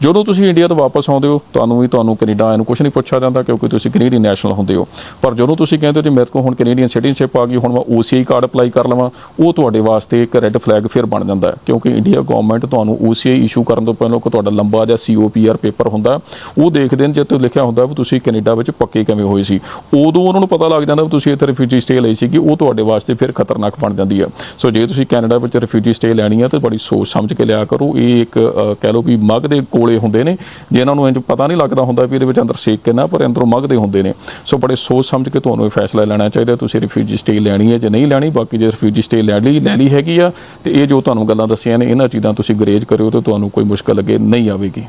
ਜਦੋਂ ਤੁਸੀਂ ਇੰਡੀਆ ਤੋਂ ਵਾਪਸ ਆਉਂਦੇ ਹੋ, ਤੁਹਾਨੂੰ ਵੀ ਤੁਹਾਨੂੰ ਕੈਨੇਡਾ ਆਏ ਨੂੰ ਕੁਝ ਨਹੀਂ ਪੁੱਛਿਆ ਜਾਂਦਾ ਕਿਉਂਕਿ ਤੁਸੀਂ ਕੈਨੇਡੀਅਨ ਨੈਸ਼ਨਲ ਹੁੰਦੇ ਹੋ। ਪਰ ਜਦੋਂ ਤੁਸੀਂ ਕਹਿੰਦੇ ਹੋ ਜੀ ਮੇਰੇ ਕੋਲ ਹੁਣ ਕੈਨੇਡੀਅਨ ਸਿਟੀਜ਼ਨਸ਼ਿਪ ਆ ਗਈ, ਹੁਣ ਮੈਂ OCI ਕਾਰਡ ਅਪਲਾਈ ਕਰ ਲਵਾਂ, ਉਹ ਤੁਹਾਡੇ ਵਾਸਤੇ ਇੱਕ ਰੈੱਡ ਫਲੈਗ ਫਿਰ ਬਣ ਜਾਂਦਾ ਹੈ। ਕਿਉਂਕਿ ਇੰਡੀਆ ਗਵਰਨਮੈਂਟ ਤੁਹਾਨੂੰ OCI ਇਸ਼ੂ ਕਰਨ ਤੋਂ ਪਹਿਲਾਂ ਕੋ ਤੁਹਾਡਾ ਲੰਬਾ ਜਿਹਾ COPR ਪੇਪਰ ਹੁੰਦਾ ਉਹ ਦੇਖਦੇ ਨੇ ਜੇ ਤੇ ਲਿਖਿਆ ਹੁੰਦਾ ਵੀ ਤੁਸੀਂ ਕੈਨੇਡਾ ਵਿੱਚ ਪੱਕੇ ਕਿਵੇਂ ਹੋਏ ਸੀ। ਉਦੋਂ ਉਹਨਾਂ ਨੂੰ ਪਤਾ ਲੱਗ ਜਾਂਦਾ ਵੀ ਤੁਸੀਂ ਇੱਥੇ ਰਿਫਿਊਜੀ ਸਟੇ ਲਈ ਸੀ ਕਿ ਉਹ ਤੁਹਾਡੇ ਵਾਸਤੇ ਫਿਰ ਖਤਰਨਾਕ ਬਣ ਜਾਂਦੀ ਹੈ। ਸੋ ਜੇ ਤੁਸੀਂ ਕੈਨੇਡਾ ਵਿੱਚ ਰਿਫਿਊਜੀ ਸਟੇ ਲੈਣੀ ਹੈ ਤਾਂ ਬੜੀ ਸੋਚ ਸਮਝ ਕੇ ਲਿਆ ਕਰੋ। ਇਹ ਇੱਕ ਕਹਿ ਲਓ ਵੀ ਮਗ ਦੇ ਕੋਲ ਹੁੰਦੇ ਨੇ। ਜਿਨ੍ਹਾਂ ਨੂੰ ਇੰਜ ਪਤਾ ਨਹੀਂ ਲੱਗਦਾ ਹੁੰਦਾ ਵੀ ਇਹਦੇ ਵਿੱਚ ਅੰਦਰ ਸੇਕ ਕਿੰਨਾ, ਪਰ ਅੰਦਰੋਂ ਮੱਗਦੇ ਹੁੰਦੇ ਨੇ। ਸੋ ਬੜੇ ਸੋਚ ਸਮਝ ਕੇ ਤੁਹਾਨੂੰ ਇਹ ਫੈਸਲਾ ਲੈਣਾ ਚਾਹੀਦਾ ਤੁਸੀਂ ਰਿਫਿਊਜੀ ਸਟੇ ਲੈਣੀ ਹੈ ਜਾਂ ਨਹੀਂ ਲੈਣੀ, ਬਾਕੀ ਜੇ ਰਿਫਿਊਜੀ ਸਟੇ ਲੈ ਲਈ ਲੈ ਲਈ ਹੈਗੀ ਆ, ਤੇ ਇਹ ਜੋ ਤੁਹਾਨੂੰ ਗੱਲਾਂ ਦੱਸੀਆਂ ਨੇ, ਇਹਨਾਂ ਚੀਜ਼ਾਂ ਤੁਸੀਂ ਗਰੇਜ ਕਰਿਓ ਤੇ ਤੁਹਾਨੂੰ ਕੋਈ ਮੁਸ਼ਕਲ ਅੱਗੇ ਨਹੀਂ ਆਵੇਗੀ।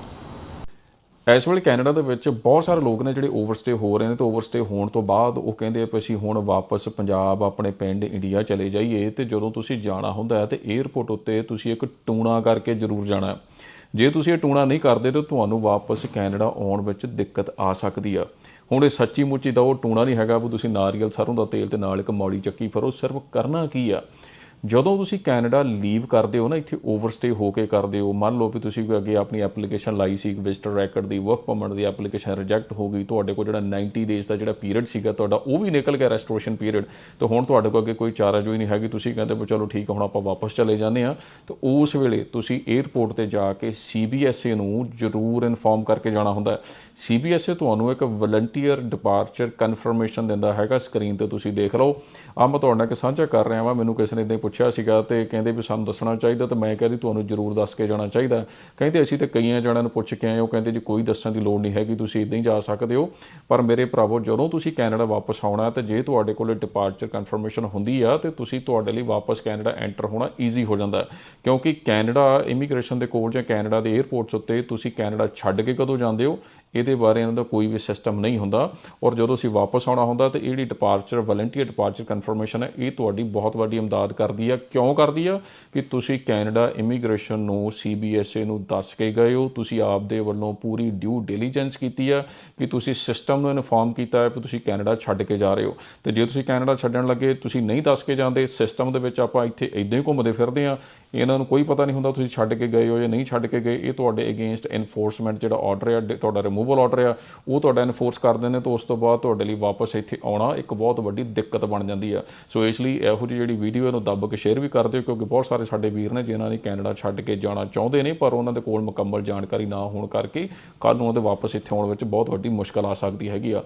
ਇਸ ਵੇਲੇ ਕੈਨੇਡਾ ਦੇ ਵਿੱਚ ਬਹੁਤ ਸਾਰੇ ਲੋਕ ਨੇ ਜਿਹੜੇ ਓਵਰਸਟੇ ਹੋ ਰਹੇ ਨੇ ਤੇ ਓਵਰਸਟੇ ਹੋਣ ਤੋਂ ਬਾਅਦ ਉਹ ਕਹਿੰਦੇ ਆ ਵੀ ਅਸੀਂ ਹੁਣ ਵਾਪਸ ਪੰਜਾਬ, ਆਪਣੇ ਪਿੰਡ ਇੰਡੀਆ ਚਲੇ ਜਾਈਏ ਤੇ ਜਦੋਂ ਤੁਸੀਂ ਜਾਣਾ ਹੁੰਦਾ ਹੈ ਤੇ 에ਅਰਪੋਰਟ ਉੱਤੇ ਤੁਸੀਂ ਇੱਕ ਟੂਣਾ ਕਰਕੇ ਜ਼ਰੂਰ ਜਾਣਾ ਹੈ। ਜੇ ਤੁਸੀਂ ਇਹ ਟੂਣਾ ਨਹੀਂ ਕਰਦੇ ਤਾਂ ਤੁਹਾਨੂੰ ਵਾਪਸ ਕੈਨੇਡਾ ਆਉਣ ਵਿੱਚ ਦਿੱਕਤ ਆ ਸਕਦੀ ਆ। ਹੁਣ ਇਹ ਸੱਚੀ ਮੁੱਚੀ ਦਾ ਉਹ ਟੂਣਾ ਨਹੀਂ ਹੈਗਾ, ਵੀ ਤੁਸੀਂ ਨਾਰੀਅਲ ਸਰੋਂ ਦਾ ਤੇਲ ਤੇ ਨਾਲ ਇੱਕ ਮੌਲੀ ਚੱਕੀ ਫਿਰੋ ਸਿਰਫ ਕਰਨਾ ਕੀ ਆ? ਜਦੋਂ ਤੁਸੀਂ ਕੈਨੇਡਾ ਲੀਵ ਕਰਦੇ ਹੋ ਨਾ, ਇੱਥੇ ਓਵਰਸਟੇ ਹੋ ਕੇ ਕਰਦੇ ਹੋ, ਮੰਨ ਲਓ ਵੀ ਤੁਸੀਂ ਕੋਈ ਅੱਗੇ ਆਪਣੀ ਐਪਲੀਕੇਸ਼ਨ ਲਾਈ ਸੀ ਵਿਜ਼ਟਰ ਰੈਕੋਰਡ ਦੀ ਵਰਕ ਪਰਮਿਟ ਦੀ ਐਪਲੀਕੇਸ਼ਨ ਰਿਜੈਕਟ ਹੋ ਗਈ, ਤੁਹਾਡੇ ਕੋਲ ਜਿਹੜਾ 90 ਡੇਜ਼ ਦਾ ਜਿਹੜਾ ਪੀਰੀਅਡ ਸੀਗਾ, ਤੁਹਾਡਾ ਉਹ ਵੀ ਨਿਕਲ ਗਿਆ ਰੈਸਟੋਰੇਸ਼ਨ ਪੀਰੀਅਡ ਤੇ ਹੁਣ ਤੁਹਾਡੇ ਕੋਲ ਅੱਗੇ ਕੋਈ ਚਾਰਾ ਜੋਈ ਨਹੀਂ ਹੈਗੀ, ਤੁਸੀਂ ਕਹਿੰਦੇ ਵੀ ਚਲੋ ਠੀਕ ਆ, ਹੁਣ ਆਪਾਂ ਵਾਪਸ ਚਲੇ ਜਾਂਦੇ ਆ ਤੇ ਉਸ ਵੇਲੇ ਤੁਸੀਂ 에ਅਰਪੋਰਟ ਤੇ ਜਾ ਕੇ ਸੀਬੀਐਸਏ ਨੂੰ ਜ਼ਰੂਰ ਇਨਫੋਰਮ ਕਰਕੇ ਜਾਣਾ ਹੁੰਦਾ ਹੈ। ਸੀਬੀਐਸਏ ਤੁਹਾਨੂੰ ਇੱਕ ਵਲੰਟੀਅਰ ਡਿਪਾਰਚਰ ਕਨਫਰਮੇਸ਼ਨ ਦਿੰਦਾ ਹੈਗਾ ਸਕਰੀਨ ਤੇ ਤੁਸੀਂ ਦੇਖ ਲਓ। ਆ ਮੈਂ ਤੁਹਾਡੇ ਨਾਲ ਇੱਕ ਸਾਂਝਾ ਕਰ ਰਿਹਾ ਵਾਂ, ਮੈਨੂੰ ਕਿਸੇ ਨੇ ਇਦਾਂ ਪੁੱਛਿਆ ਸੀਗਾ ਤੇ ਕਹਿੰਦੇ ਵੀ ਸਾਨੂੰ ਦੱਸਣਾ ਚਾਹੀਦਾ ਤੇ ਮੈਂ ਕਹਿੰਦੀ ਤੁਹਾਨੂੰ ਜ਼ਰੂਰ ਦੱਸ ਕੇ ਜਾਣਾ ਚਾਹੀਦਾ। ਕਹਿੰਦੇ ਅਸੀਂ ਤੇ ਕਈਆਂ ਜਣਿਆਂ ਨੂੰ ਪੁੱਛ ਕੇ ਆਏ ਉਹ ਕਹਿੰਦੇ ਜੀ ਕੋਈ ਦੱਸਣ ਦੀ ਲੋੜ ਨਹੀਂ ਹੈਗੀ, ਤੁਸੀਂ ਇਦਾਂ ਹੀ ਜਾ ਸਕਦੇ ਹੋ। ਪਰ ਮੇਰੇ ਭਰਾਵੋ, ਜਦੋਂ ਤੁਸੀਂ ਕੈਨੇਡਾ ਵਾਪਸ ਆਉਣਾ ਤੇ ਜੇ ਤੁਹਾਡੇ ਕੋਲ ਡਿਪਾਰਚਰ ਕਨਫਰਮੇਸ਼ਨ ਹੁੰਦੀ ਆ ਤੇ ਤੁਸੀਂ ਤੁਹਾਡੇ ਲਈ ਵਾਪਸ ਕੈਨੇਡਾ ਐਂਟਰ ਹੋਣਾ ਈਜ਼ੀ ਹੋ ਜਾਂਦਾ ਕਿਉਂਕਿ ਕੈਨੇਡਾ ਇਮੀਗ੍ਰੇਸ਼ਨ ਦੇ ਕੋਲ ਜਾਂ ਕੈਨੇਡਾ ਦੇ 에ਅਰਪੋਰਟਸ ਉੱਤੇ ਤੁਸੀਂ ਕੈਨੇਡਾ ਛੱਡ ਕੇ ਕਦੋਂ ਜਾਂਦੇ ਹੋ? ਇਹਦੇ ਬਾਰੇ ਇਹਨਾਂ ਦਾ ਕੋਈ ਵੀ ਸਿਸਟਮ ਨਹੀਂ ਹੁੰਦਾ। ਔਰ ਜਦੋਂ ਅਸੀਂ ਵਾਪਸ ਆਉਣਾ ਹੁੰਦਾ ਤੇ ਇਹ ਜਿਹੜੀ ਡਿਪਾਰਚਰ ਵਲੰਟੀਅਰ ਡਿਪਾਰਚਰ ਕਨਫਰਮੇਸ਼ਨ ਹੈ, ਇਹ ਤੁਹਾਡੀ ਬਹੁਤ ਵੱਡੀ ਇਮਦਾਦ ਕਰਦੀ ਆ। ਕਿਉਂ ਕਰਦੀ ਆ? ਕਿ ਤੁਸੀਂ ਕੈਨੇਡਾ ਇਮੀਗ੍ਰੇਸ਼ਨ ਨੂੰ ਸੀਬੀਐਸਏ ਨੂੰ ਦੱਸ ਕੇ ਗਏ ਹੋ। ਤੁਸੀਂ ਆਪ ਦੇ ਵੱਲੋਂ ਪੂਰੀ ਡਿਊ ਡਿਲੀਜੈਂਸ ਕੀਤੀ ਆ ਕਿ ਤੁਸੀਂ ਸਿਸਟਮ ਨੂੰ ਇਨਫੋਰਮ ਕੀਤਾ ਹੈ ਕਿ ਤੁਸੀਂ ਕੈਨੇਡਾ ਛੱਡ ਕੇ ਜਾ ਰਹੇ ਹੋ। ਤੇ ਜੇ ਤੁਸੀਂ ਕੈਨੇਡਾ ਛੱਡਣ ਲੱਗੇ, ਤੁਸੀਂ ਨਹੀਂ ਦੱਸ ਕੇ ਜਾਂਦੇ ਸਿਸਟਮ ਦੇ ਵਿੱਚ ਆਪਾਂ ਇੱਥੇ ਇਦਾਂ ਹੀ ਘੁੰਮਦੇ ਫਿਰਦੇ ਆ। ਇਹਨਾਂ ਨੂੰ ਕੋਈ ਪਤਾ ਨਹੀਂ ਹੁੰਦਾ ਤੁਸੀਂ ਛੱਡ ਕੇ ਗਏ ਹੋ ਜਾਂ ਨਹੀਂ ਛੱਡ ਕੇ ਗਏ। ਇਹ ਤੁਹਾਡੇ ਅਗੇਂਸਟ ਐਨਫੋਰਸਮੈਂਟ ਜਿਹੜਾ ਆਰਡਰ ਹੈ ਡ- ਤੁਹਾਡਾ ਰਿਮੂਵਲ ਆਰਡਰ ਆ, ਉਹ ਤੁਹਾਡਾ ਇਨਫੋਰਸ ਕਰਦੇ ਨੇ ਤੇ ਉਸ ਤੋਂ ਬਾਅਦ ਤੁਹਾਡੇ ਲਈ ਵਾਪਸ ਇੱਥੇ ਆਉਣਾ ਇੱਕ ਬਹੁਤ ਵੱਡੀ ਦਿੱਕਤ ਬਣ ਜਾਂਦੀ ਆ। ਸੋ ਇਸ ਲਈ ਇਹੋ ਜਿਹੀ ਜਿਹੜੀ ਵੀਡੀਓ ਇਹਨੂੰ ਦੱਬ ਕੇ ਸ਼ੇਅਰ ਵੀ ਕਰ ਦਿਓ, ਕਿਉਂਕਿ ਬਹੁਤ ਸਾਰੇ ਸਾਡੇ ਵੀਰ ਨੇ ਜਿਨ੍ਹਾਂ ਨੇ ਕੈਨੇਡਾ ਛੱਡ ਕੇ ਜਾਣਾ ਚਾਹੁੰਦੇ ਨੇ, ਪਰ ਉਹਨਾਂ ਦੇ ਕੋਲ ਮੁਕੰਮਲ ਜਾਣਕਾਰੀ ਨਾ ਹੋਣ ਕਰਕੇ ਕੱਲ ਨੂੰ ਉਹਦੇ ਵਾਪਸ ਇੱਥੇ ਆਉਣ ਵਿੱਚ ਬਹੁਤ ਵੱਡੀ ਮੁਸ਼ਕਲ ਆ ਸਕਦੀ ਹੈਗੀ ਆ।